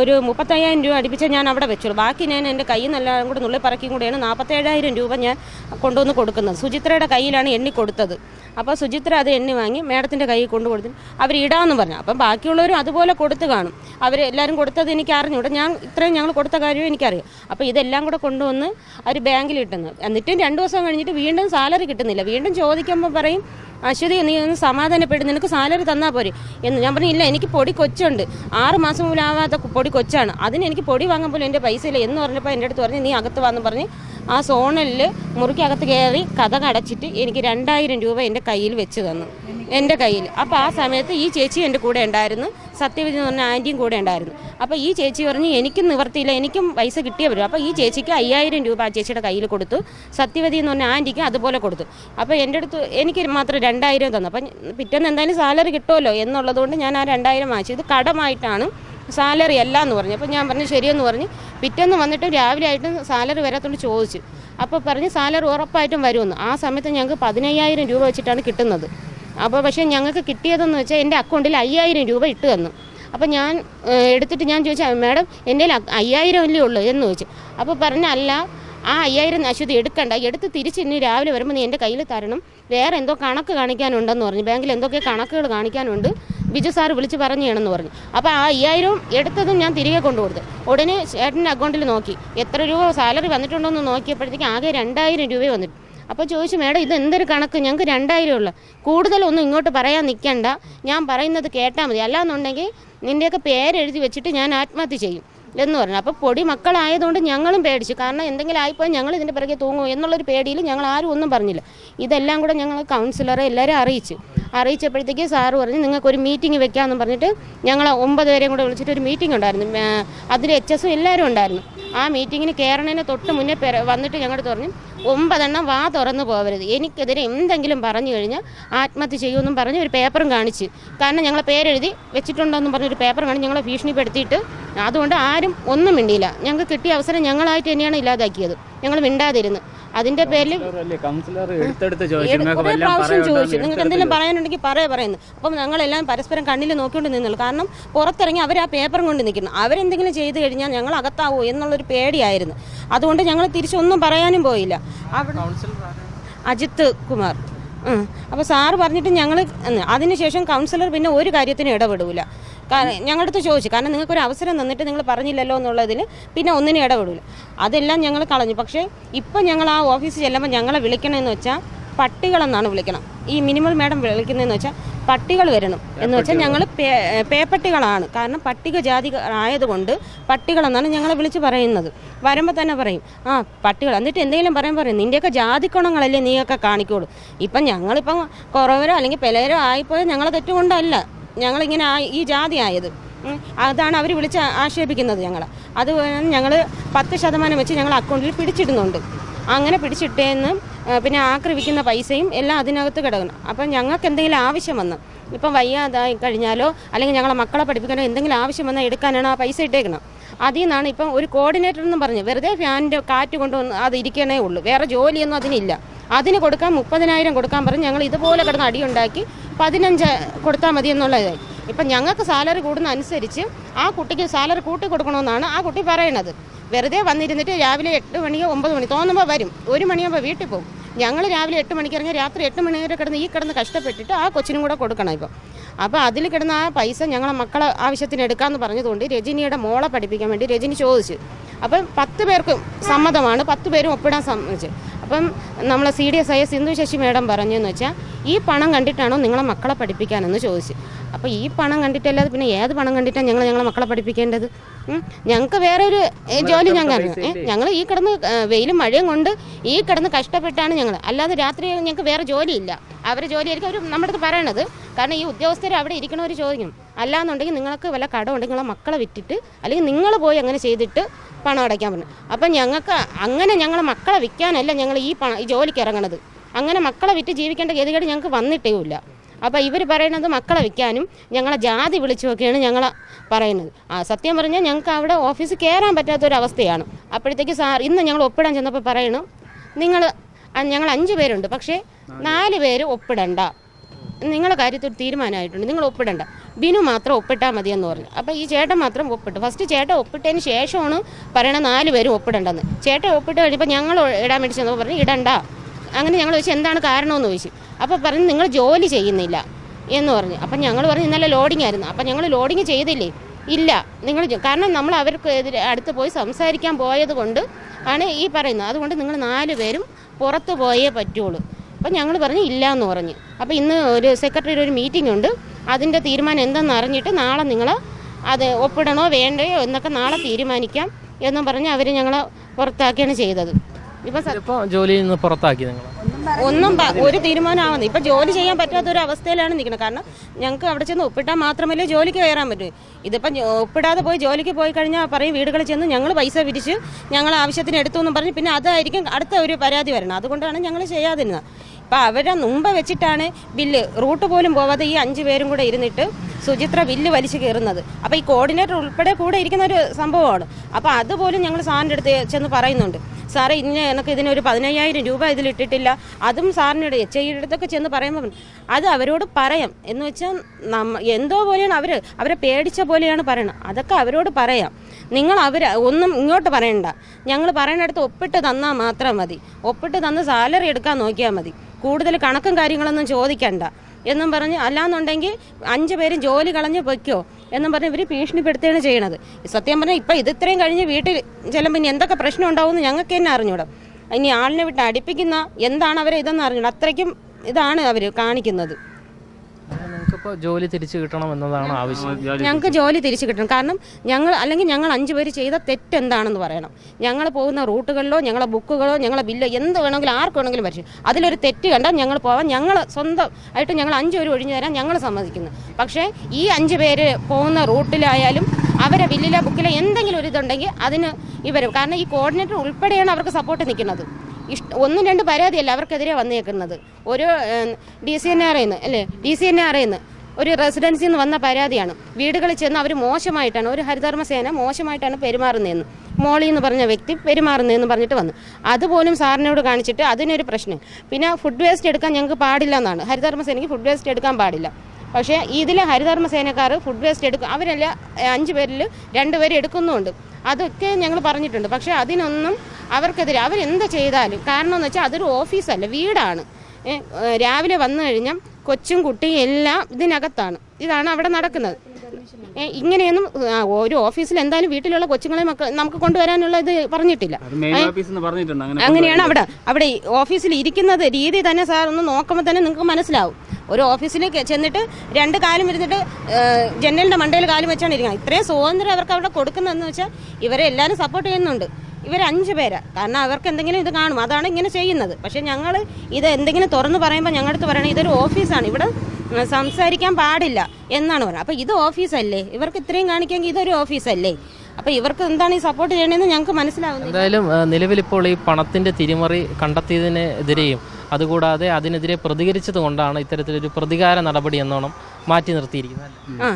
Speaker 2: ഒരു മുപ്പത്തയ്യായിരം രൂപ അടുപ്പിച്ച് ഞാൻ അവിടെ വെച്ചുള്ളൂ ബാക്കി ഞാൻ എന്റെ കയ്യിൽ നിന്നെല്ലാം കൂടെ നുള്ളിപ്പറക്കിയും കൂടെയാണ് നാൽപ്പത്തേഴായിരം രൂപ ഞാൻ കൊണ്ടുവന്ന് കൊടുക്കുന്നത്. സുചിത്രയുടെ കയ്യിലാണ് എണ്ണി കൊടുത്തത്. അപ്പോൾ സുചിത്ര അത് എണ്ണി വാങ്ങി മേഡത്തിന്റെ കയ്യിൽ കൊണ്ടു കൊടുത്തു അവർ ഇടാമെന്ന് പറഞ്ഞു. അപ്പം ബാക്കിയുള്ളവരും അതുപോലെ കൊടുത്ത് കാണും. അവർ എല്ലാവരും കൊടുത്തത് എനിക്ക് അറിഞ്ഞൂടെ. ഞാൻ ഇത്രയും ഞങ്ങൾ കൊടുത്ത കാര്യവും എനിക്കറിയാം. അപ്പോൾ ഇതെല്ലാം കൂടെ കൊണ്ടുവന്ന് അവർ ബാങ്കിൽ ഇട്ടുന്നു എന്നിട്ടും രണ്ട് ദിവസം കഴിഞ്ഞിട്ട് വീണ്ടും സാലറി കിട്ടുന്നില്ല. വീണ്ടും ചോദിക്കുമ്പോൾ പറയും അശ്വതി നീ ഒന്ന് സമാധാനപ്പെടുന്നു. നിനക്ക് സാലറി തന്നാൽ പോരെ. എന്ന് ഞാൻ പറഞ്ഞു ഇല്ല എനിക്ക് പൊടി കൊച്ചുണ്ട്. ആറ് മാസം പോലും ആവാത്ത പൊടി കൊച്ചാണ്. അതിന് എനിക്ക് പൊടി വാങ്ങാൻ പോലും എന്റെ പൈസ ഇല്ല. എന്ന് പറഞ്ഞപ്പോൾ എന്റെ അടുത്ത് പറഞ്ഞ് നീ അകത്ത് വാന്ന് പറഞ്ഞ് ആ സോണലിൽ മുറിക്കകത്ത് കയറി കഥ കടച്ചിട്ട് എനിക്ക് രണ്ടായിരം രൂപ എന്റെ കയ്യിൽ വെച്ച് തന്നു. എന്റെ കയ്യിൽ. അപ്പോൾ ആ സമയത്ത് ഈ ചേച്ചി എന്റെ കൂടെ ഉണ്ടായിരുന്നു. സത്യവതി എന്ന് പറഞ്ഞ ആന്റിയും കൂടെ ഉണ്ടായിരുന്നു. അപ്പോൾ ഈ ചേച്ചി പറഞ്ഞു എനിക്കും നിവർത്തിയില്ല. എനിക്കും പൈസ കിട്ടിയേ വരും അപ്പോൾ ഈ ചേച്ചിക്ക് അയ്യായിരം രൂപ ആ ചേച്ചിയുടെ കയ്യിൽ കൊടുത്തു. സത്യവതി എന്ന് പറഞ്ഞ ആന്റിക്ക് അതുപോലെ കൊടുത്തു. അപ്പോൾ എന്റെ അടുത്ത് എനിക്ക് മാത്രം രണ്ടായിരം തന്നു. അപ്പം പിറ്റേന്ന് എന്തായാലും സാലറി കിട്ടുമല്ലോ എന്നുള്ളതുകൊണ്ട് ഞാൻ ആ രണ്ടായിരം വാങ്ങിച്ചു. ഇത് കടമായിട്ടാണ് സാലറി അല്ല എന്ന് പറഞ്ഞു. അപ്പോൾ ഞാൻ പറഞ്ഞു ശരിയെന്ന് പറഞ്ഞ്. പിറ്റേന്ന് വന്നിട്ട് രാവിലെ ആയിട്ട് സാലറി വരാത്തോണ്ട് ചോദിച്ചു. അപ്പോൾ പറഞ്ഞ് സാലറി ഉറപ്പായിട്ടും വരുമെന്ന്. ആ സമയത്ത് ഞങ്ങൾക്ക് പതിനയ്യായിരം രൂപ വെച്ചിട്ടാണ് കിട്ടുന്നത്. അപ്പോൾ പക്ഷേ ഞങ്ങൾക്ക് കിട്ടിയതെന്ന് വെച്ചാൽ എന്റെ അക്കൗണ്ടിൽ അയ്യായിരം രൂപ ഇട്ട് തന്നു. അപ്പോൾ ഞാൻ എടുത്തിട്ട് ഞാൻ ചോദിച്ചാൽ മാഡം എന്റെ അയ്യായിരം അല്ലേ ഉള്ളൂ? എന്ന് ചോദിച്ചു. അപ്പോൾ പറഞ്ഞ അല്ല ആ അയ്യായിരം അശ്വതി എടുക്കണ്ട. എടുത്ത് തിരിച്ച് ഇനി രാവിലെ വരുമ്പോൾ നീ എന്റെ കയ്യിൽ തരണം. വേറെ എന്തോ കണക്ക് കാണിക്കാനുണ്ടെന്ന് പറഞ്ഞു. ബാങ്കിൽ എന്തൊക്കെ കണക്കുകൾ കാണിക്കാനുണ്ട്. ബിജു സാർ വിളിച്ച് പറഞ്ഞാണെന്ന് പറഞ്ഞു. അപ്പോൾ ആ അയ്യായിരവും എടുത്തതും ഞാൻ തിരികെ കൊണ്ടുകൊടുത്തു. ഉടനെ ചേട്ടന്റെ അക്കൗണ്ടിൽ നോക്കി. എത്ര രൂപ സാലറി വന്നിട്ടുണ്ടോ നോക്കിയപ്പോഴത്തേക്ക് ആകെ രണ്ടായിരം രൂപ വന്നിട്ട്. അപ്പോൾ ചോദിച്ചു മേഡം ഇത് എന്തൊരു കണക്ക്? ഞങ്ങൾക്ക് രണ്ടായിരം ഉള്ള. കൂടുതലൊന്നും ഇങ്ങോട്ട് പറയാൻ നിൽക്കണ്ട ഞാൻ പറയുന്നത് കേട്ടാൽ മതി. അല്ലാന്നുണ്ടെങ്കിൽ നിന്റെയൊക്കെ പേരെഴുതി വെച്ചിട്ട് ഞാൻ ആത്മഹത്യ ചെയ്യും. എന്ന് പറഞ്ഞു. അപ്പോൾ പൊടി മക്കളായതുകൊണ്ട് ഞങ്ങളും പേടിച്ചു. കാരണം എന്തെങ്കിലും ആയിപ്പോയി ഞങ്ങൾ ഇതിന്റെ പിറകെ തൂങ്ങും എന്നുള്ളൊരു പേടിയിൽ ഞങ്ങൾ ആരും ഒന്നും പറഞ്ഞില്ല. ഇതെല്ലാം കൂടെ ഞങ്ങൾ കൗൺസിലറെ എല്ലാവരും അറിയിച്ചു. അറിയിച്ചപ്പോഴത്തേക്ക് സാറ് പറഞ്ഞു നിങ്ങൾക്കൊരു മീറ്റിംഗ് വെക്കാമെന്ന് പറഞ്ഞിട്ട് ഞങ്ങൾ ഒമ്പത് പേരെയും കൂടെ വിളിച്ചിട്ട് ഒരു മീറ്റിംഗ് ഉണ്ടായിരുന്നു. അതിൽ എച്ച് എസും എല്ലാവരും ഉണ്ടായിരുന്നു. ആ മീറ്റിങ്ങിന് കയറണതിന് തൊട്ട് മുന്നേ വന്നിട്ട് ഞങ്ങളുടെ പറഞ്ഞു ഒമ്പതെണ്ണം വാ തുറന്നു പോകരുത് എനിക്കെതിരെ എന്തെങ്കിലും പറഞ്ഞു കഴിഞ്ഞാൽ ആത്മഹത്യ ചെയ്യുമെന്നും പറഞ്ഞ് ഒരു പേപ്പറും കാണിച്ച്. കാരണം ഞങ്ങളെ പേരെഴുതി വെച്ചിട്ടുണ്ടോയെന്നും പറഞ്ഞൊരു പേപ്പർ കാണിച്ച് ഞങ്ങളെ ഭീഷണിപ്പെടുത്തിയിട്ട് അതുകൊണ്ട് ആരും ഒന്നും മിണ്ടിയില്ല. ഞങ്ങൾക്ക് കിട്ടിയ അവസരം ഞങ്ങളായിട്ട് തന്നെയാണ് ഇല്ലാതാക്കിയത്. ഞങ്ങൾ മിണ്ടാതിരുന്ന്. അതിന്റെ പേരിൽ പ്രാവശ്യം ചോദിച്ചു. നിങ്ങൾക്ക് എന്തെങ്കിലും പറയാനുണ്ടെങ്കിൽ പറയാ പറയുന്നു. അപ്പം ഞങ്ങളെല്ലാം പരസ്പരം കണ്ണിൽ നോക്കിക്കൊണ്ട് നിന്നുള്ളൂ. കാരണം പുറത്തിറങ്ങി അവർ ആ പേപ്പറും കൊണ്ട് നിൽക്കുന്നു. അവരെന്തെങ്കിലും ചെയ്തു കഴിഞ്ഞാൽ ഞങ്ങൾ അകത്താവോ എന്നുള്ളൊരു പേടിയായിരുന്നു. അതുകൊണ്ട് ഞങ്ങൾ തിരിച്ചൊന്നും പറയാനും പോയില്ല. അജിത് കുമാർ. അപ്പൊ അപ്പോൾ സാറ് പറഞ്ഞിട്ട് ഞങ്ങൾ അതിനുശേഷം കൗൺസിലർ പിന്നെ ഒരു കാര്യത്തിനും ഇടപെടില്ല കാരണം ഞങ്ങളടുത്ത് ചോദിച്ചു. കാരണം നിങ്ങൾക്കൊരു അവസരം തന്നിട്ട് നിങ്ങൾ പറഞ്ഞില്ലല്ലോ എന്നുള്ളതിൽ പിന്നെ ഒന്നിനും ഇടപെടില്ല അതെല്ലാം ഞങ്ങൾ കളഞ്ഞു. പക്ഷേ ഇപ്പം ഞങ്ങൾ ആ ഓഫീസിൽ ചെല്ലുമ്പോൾ ഞങ്ങളെ വിളിക്കണമെന്ന് വെച്ചാൽ പട്ടികളെന്നാണ് വിളിക്കണം. ഈ മിനിമൽ മാഡം വിളിക്കുന്നതെന്ന് വെച്ചാൽ പട്ടികൾ വരണം. എന്ന് വെച്ചാൽ ഞങ്ങൾ പേപ്പട്ടികളാണ്. കാരണം പട്ടിക ജാതി ആയതുകൊണ്ട് പട്ടികളെന്നാണ് ഞങ്ങളെ വിളിച്ച് പറയുന്നത്. വരുമ്പോൾ തന്നെ പറയും ആ പട്ടികൾ. എന്നിട്ട് എന്തെങ്കിലും പറയാൻ പറയും നിന്റെയൊക്കെ ജാതിക്കുണങ്ങളല്ലേ നീയൊക്കെ കാണിക്കോളൂ. ഇപ്പം ഞങ്ങളിപ്പം കുറവരോ അല്ലെങ്കിൽ പിലയരോ ആയിപ്പോയോ ഞങ്ങളെ തെറ്റുകൊണ്ടല്ല. ഞങ്ങളിങ്ങനെ ആ- ഈ ജാതി ആയത് അതാണ് അവർ വിളിച്ച് ആക്ഷേപിക്കുന്നത് ഞങ്ങൾ അത് ഞങ്ങൾ പത്ത് ശതമാനം വെച്ച് ഞങ്ങൾ അക്കൗണ്ടിൽ പിടിച്ചിടുന്നുണ്ട്. അങ്ങനെ പിടിച്ചിട്ടേന്ന് പിന്നെ ആക്രമിക്കുന്ന പൈസയും എല്ലാം അതിനകത്ത് കിടക്കണം അപ്പം ഞങ്ങൾക്ക് എന്തെങ്കിലും ആവശ്യം വന്ന് ഇപ്പം വയ്യാതായി കഴിഞ്ഞാലോ അല്ലെങ്കിൽ ഞങ്ങളെ മക്കളെ പഠിപ്പിക്കാനോ എന്തെങ്കിലും ആവശ്യം വന്നാൽ എടുക്കാനാണ് ആ പൈസ ഇട്ടേക്കണം. അതിൽ നിന്നാണ് ഇപ്പം ഒരു കോർഡിനേറ്റർ എന്ന് പറഞ്ഞു വെറുതെ ഫാനിന്റെ കാറ്റ് കൊണ്ടുവന്ന് അത് ഇരിക്കണേ ഉള്ളൂ. വേറെ ജോലിയൊന്നും അതിനില്ല. അതിന് കൊടുക്കാൻ മുപ്പതിനായിരം കൊടുക്കാൻ പറഞ്ഞ് ഞങ്ങൾ ഇതുപോലെ കിടന്ന് അടിയുണ്ടാക്കി പതിനഞ്ച് കൊടുത്താൽ മതി എന്നുള്ളതായി ഇപ്പം ഞങ്ങൾക്ക് സാലറി കൂടുന്ന അനുസരിച്ച് ആ കുട്ടിക്ക് സാലറി കൂട്ടി കൊടുക്കണമെന്നാണ് ആ കുട്ടി പറയണത് വെറുതെ വന്നിരുന്നിട്ട് രാവിലെ എട്ട് മണിയോ ഒമ്പത് മണി തോന്നുമ്പോൾ വരും. ഒരു മണിയാകുമ്പോൾ വീട്ടിൽ പോകും. ഞങ്ങൾ രാവിലെ എട്ട് മണിക്ക് ഇറങ്ങി രാത്രി എട്ട് മണി വരെ കിടന്ന് ഈ കിടന്ന് കഷ്ടപ്പെട്ടിട്ട് ആ കൊച്ചിനും കൂടെ കൊടുക്കണം ഇപ്പം. അപ്പോൾ അതിൽ കിടന്ന ആ പൈസ ഞങ്ങളെ മക്കളെ ആവശ്യത്തിന് എടുക്കാമെന്ന് പറഞ്ഞതുകൊണ്ട് രജനിയുടെ മോളെ പഠിപ്പിക്കാൻ വേണ്ടി രജനി ചോദിച്ചു. അപ്പം പത്ത് പേർക്കും സമ്മതമാണ്. പത്ത് പേരും ഒപ്പിടാൻ സമ്മതിച്ചു. അപ്പം നമ്മളെ സി ഡി എസ് ആയ സിന്ധു ശശി മേഡം പറഞ്ഞെന്ന് വെച്ചാൽ ഈ പണം കണ്ടിട്ടാണോ നിങ്ങളെ മക്കളെ പഠിപ്പിക്കാനെന്ന് ചോദിച്ചു. അപ്പോൾ ഈ പണം കണ്ടിട്ടല്ലാതെ പിന്നെ ഏത് പണം കണ്ടിട്ടാണ് ഞങ്ങൾ ഞങ്ങളെ മക്കളെ പഠിപ്പിക്കേണ്ടത്. ഞങ്ങൾക്ക് വേറെ ഒരു ജോലി ഞങ്ങൾ ഞങ്ങൾ ഈ കിടന്ന് വെയിലും മഴയും കൊണ്ട് ഈ കിടന്ന് കഷ്ടപ്പെട്ടാണ് ഞങ്ങൾ അല്ലാതെ രാത്രി ഞങ്ങൾക്ക് വേറെ ജോലിയില്ല. അവരെ ജോലിയായിരിക്കും അവർ നമ്മുടെ അടുത്ത് പറയണത് കാരണം ഈ ഉദ്യോഗസ്ഥർ അവിടെ ഇരിക്കണവർ ചോദിക്കും അല്ലാന്നുണ്ടെങ്കിൽ നിങ്ങൾക്ക് വല്ല കടം ഉണ്ടെങ്കിൽ നിങ്ങളെ മക്കളെ വിറ്റിട്ട് അല്ലെങ്കിൽ നിങ്ങൾ പോയി അങ്ങനെ ചെയ്തിട്ട് പണം അടയ്ക്കാൻ പറഞ്ഞു. അപ്പം ഞങ്ങൾക്ക് അങ്ങനെ ഞങ്ങളെ മക്കളെ വിൽക്കാനല്ല ഞങ്ങൾ ഈ പണം ഈ ജോലിക്ക് ഇറങ്ങണത്. അങ്ങനെ മക്കളെ വിറ്റ് ജീവിക്കേണ്ട ഗതികേട് ഞങ്ങൾക്ക് വന്നിട്ടേ ഇല്ല അപ്പോൾ ഇവർ പറയുന്നത് മക്കളെ വിൽക്കാനും ഞങ്ങളെ ജാതി വിളിച്ചുമൊക്കെയാണ് ഞങ്ങൾ പറയുന്നത്. ആ സത്യം പറഞ്ഞാൽ ഞങ്ങൾക്ക് അവിടെ ഓഫീസിൽ കയറാൻ പറ്റാത്തൊരവസ്ഥയാണ്. അപ്പോഴത്തേക്ക് സാർ ഇന്ന് ഞങ്ങൾ ഒപ്പിടാൻ ചെന്നപ്പോൾ പറയണം നിങ്ങൾ ഞങ്ങൾ അഞ്ച് പേരുണ്ട് പക്ഷേ നാല് പേര് ഒപ്പിടണ്ട. നിങ്ങളുടെ കാര്യത്തിൽ തീരുമാനമായിട്ടുണ്ട്. നിങ്ങൾ ഒപ്പിടണ്ട. ബിനു മാത്രം ഒപ്പിട്ടാൽ മതിയെന്ന് പറഞ്ഞു. അപ്പോൾ ഈ ചേട്ടൻ മാത്രം ഒപ്പിട്ടു. ഫസ്റ്റ് ചേട്ടൻ ഒപ്പിട്ടതിന് ശേഷമാണ് പറയണ നാല് പേരും ഒപ്പിടണ്ടെന്ന് ചേട്ടൻ ഒപ്പിട്ട് കഴിഞ്ഞപ്പോൾ ഞങ്ങൾ ഇടാൻ വേണ്ടി ചെന്നപ്പോൾ പറഞ്ഞു ഇടണ്ട. അങ്ങനെ ഞങ്ങൾ ചോദിച്ചു എന്താണ് കാരണമെന്ന്? ചോദിച്ചു. അപ്പോൾ പറഞ്ഞു നിങ്ങൾ ജോലി ചെയ്യുന്നില്ല. എന്ന് പറഞ്ഞു. അപ്പം ഞങ്ങൾ പറഞ്ഞു ഇന്നലെ ലോഡിംഗ് ആയിരുന്നു. അപ്പം ഞങ്ങൾ ലോഡിങ് ചെയ്തില്ലേ? ഇല്ല. നിങ്ങൾ കാരണം നമ്മൾ അവർക്ക് എതിരെ അടുത്ത് പോയി സംസാരിക്കാൻ പോയത് കൊണ്ട് ആണ് ഈ പറയുന്നത്. അതുകൊണ്ട് നിങ്ങൾ നാല് പേരും പുറത്ത് പോയേ പറ്റുള്ളൂ. അപ്പം ഞങ്ങൾ പറഞ്ഞു ഇല്ല എന്ന് പറഞ്ഞു. അപ്പോൾ ഇന്ന് ഒരു സെക്രട്ടറിയുടെ ഒരു മീറ്റിംഗ് ഉണ്ട്. അതിന്റെ തീരുമാനം എന്തെന്ന് അറിഞ്ഞിട്ട് നാളെ നിങ്ങൾ അത് ഒപ്പിടണോ വേണ്ടയോ എന്നൊക്കെ നാളെ തീരുമാനിക്കാം എന്നും പറഞ്ഞ് അവർ ഞങ്ങളെ പുറത്താക്കിയാണ് ചെയ്തത്. ഇപ്പം
Speaker 3: ഇപ്പോൾ ജോലിയിൽ നിന്ന് പുറത്താക്കി നിങ്ങൾ
Speaker 2: ഒന്നും ഒരു തീരുമാനമാവുന്നത് ഇപ്പൊ ജോലി ചെയ്യാൻ പറ്റാത്ത ഒരു അവസ്ഥയിലാണ് നിൽക്കുന്നത്. കാരണം ഞങ്ങൾക്ക് അവിടെ ചെന്ന് ഒപ്പിട്ടാൽ മാത്രമല്ലേ ജോലിക്ക് കയറാൻ പറ്റൂ. ഇതിപ്പം ഒപ്പിടാതെ പോയി ജോലിക്ക് പോയി കഴിഞ്ഞാൽ പറയും വീടുകളിൽ ചെന്ന് ഞങ്ങൾ പൈസ പിരിച്ച് ഞങ്ങൾ ആവശ്യത്തിന് എടുത്തു എന്ന് പറഞ്ഞ് പിന്നെ അതായിരിക്കും അടുത്ത ഒരു പരാതി വരണം. അതുകൊണ്ടാണ് ഞങ്ങൾ ചെയ്യാതിരുന്നത്. ഇപ്പം അവരെ മുമ്പ് വെച്ചിട്ടാണ് ബില്ല് റൂട്ട് പോലും പോവാതെ ഈ അഞ്ച് പേരും കൂടെ ഇരുന്നിട്ട് സുചിത്ര ബില്ല് വലിച്ചു കയറുന്നത്. അപ്പോൾ ഈ കോർഡിനേറ്റർ ഉൾപ്പെടെ കൂടെ ഇരിക്കുന്ന ഒരു സംഭവമാണ്. അപ്പോൾ അതുപോലും ഞങ്ങൾ സാറിന്റെ അടുത്ത് ചെന്ന് പറയുന്നുണ്ട്. സാറേ ഇന്ന് എനിക്ക് ഇതിനൊരു പതിനയ്യായിരം രൂപ ഇതിലിട്ടിട്ടില്ല അതും സാറിനോട് എച്ച് ഐയുടെ അടുത്തൊക്കെ ചെന്ന് പറയുമ്പോൾ അത് അവരോട് പറയാം. എന്ന് വെച്ചാൽ നമ്മ എന്തോ പോലെയാണ് അവർ അവരെ പേടിച്ച പോലെയാണ് പറയണത് അതൊക്കെ അവരോട് പറയാം. നിങ്ങൾ അവർ ഒന്നും ഇങ്ങോട്ട് പറയണ്ട. ഞങ്ങൾ പറയുന്നിടത്ത് ഒപ്പിട്ട് തന്നാൽ മാത്രം മതി. ഒപ്പിട്ട് തന്ന് സാലറി എടുക്കാൻ നോക്കിയാൽ മതി. കൂടുതൽ കണക്കും കാര്യങ്ങളൊന്നും ചോദിക്കണ്ട എന്നും പറഞ്ഞ് അല്ലാന്നുണ്ടെങ്കിൽ അഞ്ച് പേരും ജോലി കളഞ്ഞ് വയ്ക്കോ എന്നും പറഞ്ഞ് ഇവർ ഭീഷണിപ്പെടുത്തുകയാണ് ചെയ്യണത്. സത്യം പറഞ്ഞാൽ ഇപ്പം ഇത് ഇത്രയും കഴിഞ്ഞ് വീട്ടിൽ ചെല്ലുമ്പോൾ ഇനി എന്തൊക്കെ പ്രശ്നം ഉണ്ടാവുമെന്ന് ഞങ്ങൾക്ക് തന്നെ അറിഞ്ഞൂടും. ഇനി ആളിനെ വിട്ട് അടുപ്പിക്കുന്ന എന്താണ് അവരെ ഇതെന്ന് അറിഞ്ഞൂടും. അത്രയ്ക്കും ഇതാണ് അവർ കാണിക്കുന്നത്.
Speaker 3: ജോലി തിരിച്ചു കിട്ടണം എന്നതാണ് ആവശ്യം.
Speaker 2: ഞങ്ങൾക്ക് ജോലി തിരിച്ചു കിട്ടണം. കാരണം ഞങ്ങൾ അല്ലെങ്കിൽ ഞങ്ങൾ അഞ്ചു പേര് ചെയ്ത തെറ്റ് എന്താണെന്ന് പറയണം. ഞങ്ങൾ പോകുന്ന റൂട്ടുകളിലോ ഞങ്ങളെ ബുക്കുകളോ ഞങ്ങളെ ബില്ലോ എന്ത് വേണമെങ്കിലും ആർക്ക് വേണമെങ്കിലും പറ്റും അതിലൊരു തെറ്റ് കണ്ടാൽ ഞങ്ങൾ പോകാൻ ഞങ്ങൾ സ്വന്തം ആയിട്ട് ഞങ്ങൾ അഞ്ചു പേര് ഒഴിഞ്ഞു തരാൻ ഞങ്ങൾ സമ്മതിക്കുന്നു. പക്ഷേ ഈ അഞ്ച് പേര് പോകുന്ന റൂട്ടിലായാലും അവരെ ബില്ലിലെ ബുക്കിലെ എന്തെങ്കിലും ഒരു ഇതുണ്ടെങ്കിൽ അതിന് ഇവർ കാരണം ഈ കോർഡിനേറ്റർ ഉൾപ്പെടെയാണ് അവർക്ക് സപ്പോർട്ട് നിൽക്കുന്നത്. ഇഷ്ട ഒന്നും രണ്ട് പരാതിയല്ല അവർക്കെതിരെ വന്നേക്കുന്നത്. ഒരു ഡി സി എൻ അറിയുന്നു അല്ലേ? ഡി സി എൻ അറിയുന്നു ഒരു റെസിഡൻസിൽ നിന്ന് വന്ന പരാതിയാണ്. വീടുകളിൽ ചെന്ന് അവർ മോശമായിട്ടാണ് ഒരു ഹരിതകർമ്മസേന മോശമായിട്ടാണ് പെരുമാറുന്നതെന്ന്. മോളി എന്ന് പറഞ്ഞ വ്യക്തി പെരുമാറുന്നതെന്ന് പറഞ്ഞിട്ട് വന്നു. അതുപോലും സാറിനോട് കാണിച്ചിട്ട് അതിനൊരു പ്രശ്നം. പിന്നെ ഫുഡ് വേസ്റ്റ് എടുക്കാൻ ഞങ്ങൾക്ക് പാടില്ല എന്നാണ്. ഹരിതകർമ്മസേനയ്ക്ക് ഫുഡ് വേസ്റ്റ് എടുക്കാൻ പാടില്ല. പക്ഷേ ഇതിൽ ഹരിതകർമ്മസേനക്കാർ ഫുഡ് വേസ്റ്റ് എടുക്കും അവരല്ല അഞ്ച് പേരിൽ രണ്ടുപേർ എടുക്കുന്നുമുണ്ട് അതൊക്കെ ഞങ്ങൾ പറഞ്ഞിട്ടുണ്ട്. പക്ഷേ അതിനൊന്നും അവർക്കെതിരെ അവരെന്ത് ചെയ്താലും കാരണം എന്ന് വെച്ചാൽ അതൊരു ഓഫീസല്ല വീടാണ്. രാവിലെ വന്നു കഴിഞ്ഞാൽ കൊച്ചും കുട്ടിയും എല്ലാം ഇതിനകത്താണ്. ഇതാണ് അവിടെ നടക്കുന്നത്. ഇങ്ങനെയൊന്നും ഒരു ഓഫീസിൽ എന്തായാലും വീട്ടിലുള്ള കൊച്ചുങ്ങളെ മക്കൾ നമുക്ക് കൊണ്ടുവരാനുള്ള ഇത് പറഞ്ഞിട്ടില്ല. അങ്ങനെയാണ് അവിടെ അവിടെ ഓഫീസിൽ ഇരിക്കുന്നത് രീതി തന്നെ സാർ ഒന്ന് നോക്കുമ്പോൾ തന്നെ നിങ്ങൾക്ക് മനസ്സിലാവും. ഒരു ഓഫീസിൽ ചെന്നിട്ട് രണ്ട് കാലം ഇരുന്നിട്ട് ജനലിന്റെ മണ്ടയിൽ കാലം വെച്ചാണ് ഇരിക്കുന്നത് ഇത്രയും സ്വാതന്ത്ര്യം അവർക്ക് അവിടെ കൊടുക്കുന്നതെന്ന് വെച്ചാൽ ഇവരെ എല്ലാവരും സപ്പോർട്ട് ചെയ്യുന്നുണ്ട്. ഇവർ അഞ്ച് പേരാ. കാരണം അവർക്ക് എന്തെങ്കിലും ഇത് കാണും. അതാണ് ഇങ്ങനെ ചെയ്യുന്നത്. പക്ഷേ ഞങ്ങൾ ഇത് എന്തെങ്കിലും തുറന്നു പറയുമ്പോൾ ഞങ്ങളുടെ അടുത്ത് പറയണത് ഇതൊരു ഓഫീസാണ്. ഇവിടെ സംസാരിക്കാൻ പാടില്ല എന്നാണ് പറയുന്നത്. അപ്പോൾ ഇത് ഓഫീസല്ലേ? ഇവർക്ക് ഇത്രയും കാണിക്കാമെങ്കിൽ ഇതൊരു ഓഫീസല്ലേ? അപ്പോൾ ഇവർക്ക് എന്താണ് ഈ സപ്പോർട്ട് ചെയ്യണമെന്ന് ഞങ്ങൾക്ക് മനസ്സിലാവുന്നത്
Speaker 3: എന്തായാലും നിലവിൽ നിലവിലിപ്പോൾ ഈ പണത്തിന്റെ തിരിമറി കണ്ടെത്തിയതിനെതിരെയും അതുകൂടാതെ അതിനെതിരെ പ്രതികരിച്ചത് കൊണ്ടാണ് ഇത്തരത്തിലൊരു പ്രതികാര നടപടി എന്നോണം മാറ്റി നിർത്തിയിരിക്കുന്നത്?
Speaker 2: ആ.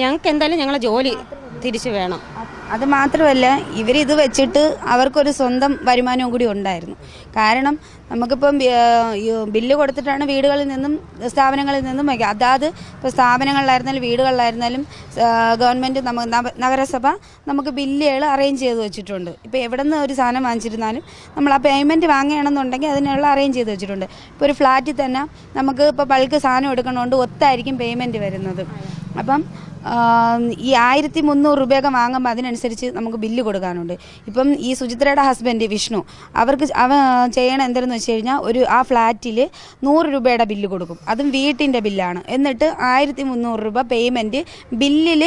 Speaker 2: ഞങ്ങൾക്ക് എന്തായാലും ഞങ്ങളെ ജോലി തിരിച്ചു വേണം.
Speaker 1: അത് മാത്രമല്ല ഇവരിത് വെച്ചിട്ട് അവർക്കൊരു സ്വന്തം വരുമാനവും കൂടി ഉണ്ടായിരുന്നു. കാരണം നമുക്കിപ്പം ബില്ല് കൊടുത്തിട്ടാണ് വീടുകളിൽ നിന്നും സ്ഥാപനങ്ങളിൽ നിന്നും അതാത് ഇപ്പോൾ സ്ഥാപനങ്ങളിലായിരുന്നാലും വീടുകളിലായിരുന്നാലും ഗവൺമെന്റ് നമുക്ക് നഗരസഭ നമുക്ക് ബില്ലുകൾ അറേഞ്ച് ചെയ്ത് വെച്ചിട്ടുണ്ട്. ഇപ്പോൾ എവിടെ നിന്ന് ഒരു സാധനം വാങ്ങിച്ചിരുന്നാലും നമ്മൾ ആ പേയ്മെന്റ് വാങ്ങുകയാണെന്നുണ്ടെങ്കിൽ അതിനുള്ള അറേഞ്ച് ചെയ്ത് വെച്ചിട്ടുണ്ട്. ഇപ്പോൾ ഒരു ഫ്ലാറ്റിൽ തന്നെ നമുക്ക് ഇപ്പോൾ ബൾക്ക് സാധനം എടുക്കണോണ്ട് ഒത്തായിരിക്കും പേയ്മെന്റ് വരുന്നത്. അപ്പം ഈ ആയിരത്തി മുന്നൂറ് രൂപയൊക്കെ വാങ്ങുമ്പോൾ അതിനനുസരിച്ച് നമുക്ക് ബില്ല് കൊടുക്കാനുണ്ട്. ഇപ്പം ഈ സുചിത്രയുടെ ഹസ്ബൻഡ് വിഷ്ണു അവർക്ക് അവ ചെയ്യണ എന്തെന്ന് വെച്ച് കഴിഞ്ഞാൽ ഒരു ആ ഫ്ലാറ്റിൽ നൂറ് രൂപയുടെ ബില്ല് കൊടുക്കും. അതും വീട്ടിന്റെ ബില്ലാണ്. എന്നിട്ട് ആയിരത്തി മുന്നൂറ് രൂപ പേയ്മെന്റ് ബില്ലിൽ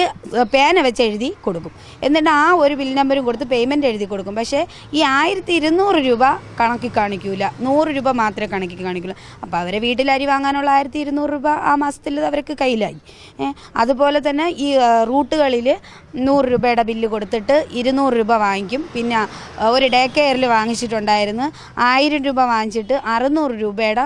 Speaker 1: പേന വെച്ച് എഴുതി കൊടുക്കും. എന്നിട്ട് ആ ഒരു ബിൽ നമ്പരും കൊടുത്ത് പേയ്മെന്റ് എഴുതി കൊടുക്കും. പക്ഷേ ഈ ആയിരത്തി ഇരുന്നൂറ് രൂപ കണക്കി കാണിക്കൂല. നൂറ് രൂപ മാത്രമേ കണക്കി കാണിക്കൂല അപ്പോൾ അവരെ വീട്ടിൽ അരി വാങ്ങാനുള്ള ആയിരത്തി ഇരുന്നൂറ് രൂപ ആ മാസത്തിൽ അവർക്ക് കയ്യിലായി. അതുപോലെ തന്നെ ഈ റൂട്ടുകളിൽ നൂറ് രൂപയുടെ ബില്ല് കൊടുത്തിട്ട് ഇരുന്നൂറ് രൂപ വാങ്ങിക്കും. പിന്നെ ഒരു ഡേ കെയറിൽ വാങ്ങിച്ചിട്ടുണ്ടായിരുന്നു. ആയിരം രൂപ വാങ്ങിച്ചിട്ട് അറുന്നൂറ് രൂപയുടെ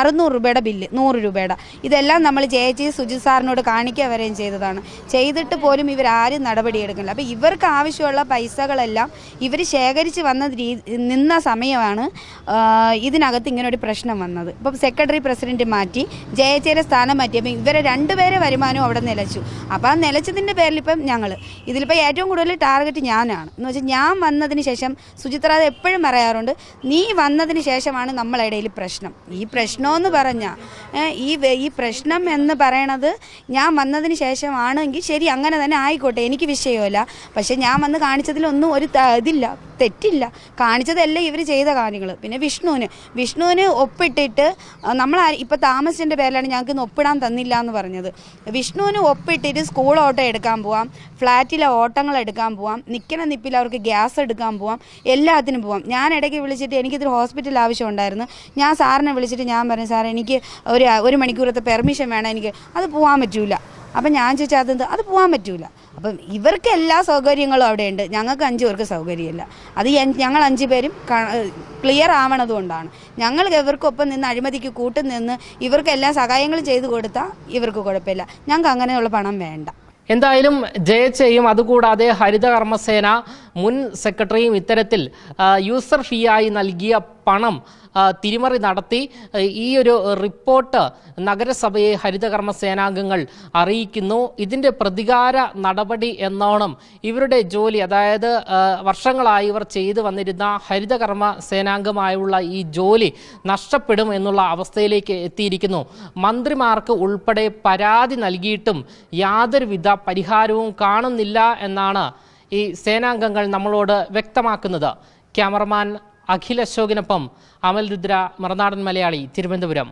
Speaker 1: അറുന്നൂറ് രൂപയുടെ ബില്ല് നൂറ് രൂപയുടെ. ഇതെല്ലാം നമ്മൾ ചേച്ചി സുജിത് സാറിനോട് കാണിക്കുക വരെയും ചെയ്തതാണ്. ചെയ്തിട്ട് പോലും ഇവരാരും നടപടിയെടുക്കുന്നില്ല. അപ്പോൾ ഇവർക്ക് ആവശ്യമുള്ള പൈസകളെല്ലാം ഇവർ ശേഖരിച്ച് വന്ന നിന്ന സമയമാണ് ഇതിനകത്ത് ഇങ്ങനെ ഒരു പ്രശ്നം വന്നത്. ഇപ്പം സെക്രട്ടറി പ്രസിഡന്റ് മാറ്റി ജയച്ചേരെ സ്ഥാനം മാറ്റി. മാറ്റിയപ്പോൾ ഇവരെ രണ്ടുപേരെ വരുമാനവും അവിടെ നിലച്ചു. അപ്പോൾ ആ നിലച്ചതിന്റെ പേരിൽ ഇപ്പം ഞങ്ങൾ ഇതിലിപ്പോൾ ഏറ്റവും കൂടുതൽ ടാർഗറ്റ് ഞാനാണ്. എന്ന് വെച്ചാൽ ഞാൻ വന്നതിന് ശേഷം സുചിത്ര എപ്പോഴും പറയാറുണ്ട് നീ വന്നതിന് ശേഷമാണ് നമ്മളിടയിൽ പ്രശ്നം. ഈ പ്രശ്നമെന്ന് പറഞ്ഞാൽ ഈ ഈ പ്രശ്നം എന്ന് പറയണത് ഞാൻ വന്നതിന് ശേഷമാണെങ്കിൽ ശരി അങ്ങനെ തന്നെ ആയിക്കോട്ടെ എനിക്ക് വിഷയമല്ല. പക്ഷേ ഞാൻ വന്ന് കാണിച്ചതിലൊന്നും ഒരു ഇതില്ല. തെറ്റില്ല. കാണിച്ചതല്ല ഇവർ ചെയ്ത കാര്യങ്ങൾ പിന്നെ വിഷ്ണുവിന്. വിഷ്ണുവിന് ഒപ്പിട്ടിട്ട് നമ്മൾ ഇപ്പോൾ താമസിച്ചതിന്റെ പേരിലാണ് ഞങ്ങൾക്ക് ഇന്ന് ഒപ്പിടാൻ തന്നില്ല എന്ന് പറഞ്ഞത്. വിഷ്ണുവിന് ഒപ്പിട്ടിട്ട് സ്കൂൾ ഓട്ടോ എടുക്കാൻ പോവാം ഫ്ലാറ്റിലെ ഓട്ടങ്ങൾ എടുക്കാൻ പോവാം നിൽക്കണ നിപ്പിൽ അവർക്ക് ഗ്യാസ് എടുക്കാൻ പോവാം എല്ലാത്തിനും പോവാം. ഞാൻ ഇടയ്ക്ക് വിളിച്ചിട്ട് എനിക്കിതൊരു ഹോസ്പിറ്റൽ ആവശ്യമുണ്ടായിരുന്നു ഞാൻ സാറിനെ വിളിച്ചിട്ട് ഞാൻ പറഞ്ഞു സാർ എനിക്ക് ഒരു ഒരു മണിക്കൂറത്തെ പെർമിഷൻ വേണം. എനിക്ക് അത് പോവാൻ പറ്റൂല. അപ്പം ഞാൻ ചോദിച്ചാൽ അതെന്ത്? അത് പോകാൻ പറ്റൂല. അപ്പം ഇവർക്ക് എല്ലാ സൗകര്യങ്ങളും അവിടെ ഉണ്ട് ഞങ്ങൾക്ക് അഞ്ച് പേർക്ക് സൗകര്യമില്ല. അത് ഞങ്ങൾ അഞ്ച് പേരും ക്ലിയർ ആവണത് കൊണ്ടാണ്. ഞങ്ങൾ ഇവർക്കൊപ്പം നിന്ന് അഴിമതിക്ക് കൂട്ടു നിന്ന് ഇവർക്ക് എല്ലാ സഹായങ്ങളും ചെയ്തു കൊടുത്താൽ ഇവർക്ക് കുഴപ്പമില്ല. ഞങ്ങൾക്ക് അങ്ങനെയുള്ള പണം വേണ്ട.
Speaker 3: എന്തായാലും ജയച്ചയും അതുകൂടാതെ ഹരിതകർമ്മസേന മുൻ സെക്രട്ടറിയും ഇത്തരത്തിൽ യൂസർ ഫീ ആയി നൽകിയ പണം തിരിമറി നടത്തി ഈ ഒരു റിപ്പോർട്ട് നഗരസഭയെ ഹരിതകർമ്മ സേനാംഗങ്ങൾ അറിയിക്കുന്നു. ഇതിന്റെ പ്രതികാര നടപടി എന്നോണം ഇവരുടെ ജോലി അതായത് വർഷങ്ങളായി ഇവർ ചെയ്തു വന്നിരുന്ന ഹരിതകർമ്മ സേനാംഗമായുള്ള ഈ ജോലി നഷ്ടപ്പെടും എന്നുള്ള അവസ്ഥയിലേക്ക് എത്തിയിരിക്കുന്നു. മന്ത്രിമാർക്ക് ഉൾപ്പെടെ പരാതി നൽകിയിട്ടും യാതൊരുവിധ പരിഹാരവും കാണുന്നില്ല എന്നാണ് ഈ സേനാംഗങ്ങൾ നമ്മളോട് വ്യക്തമാക്കുന്നത്. ക്യാമറമാൻ അഖിൽ അശോകിനൊപ്പം അമൽ രുദ്ര മറനാടൻ മലയാളി തിരുവനന്തപുരം.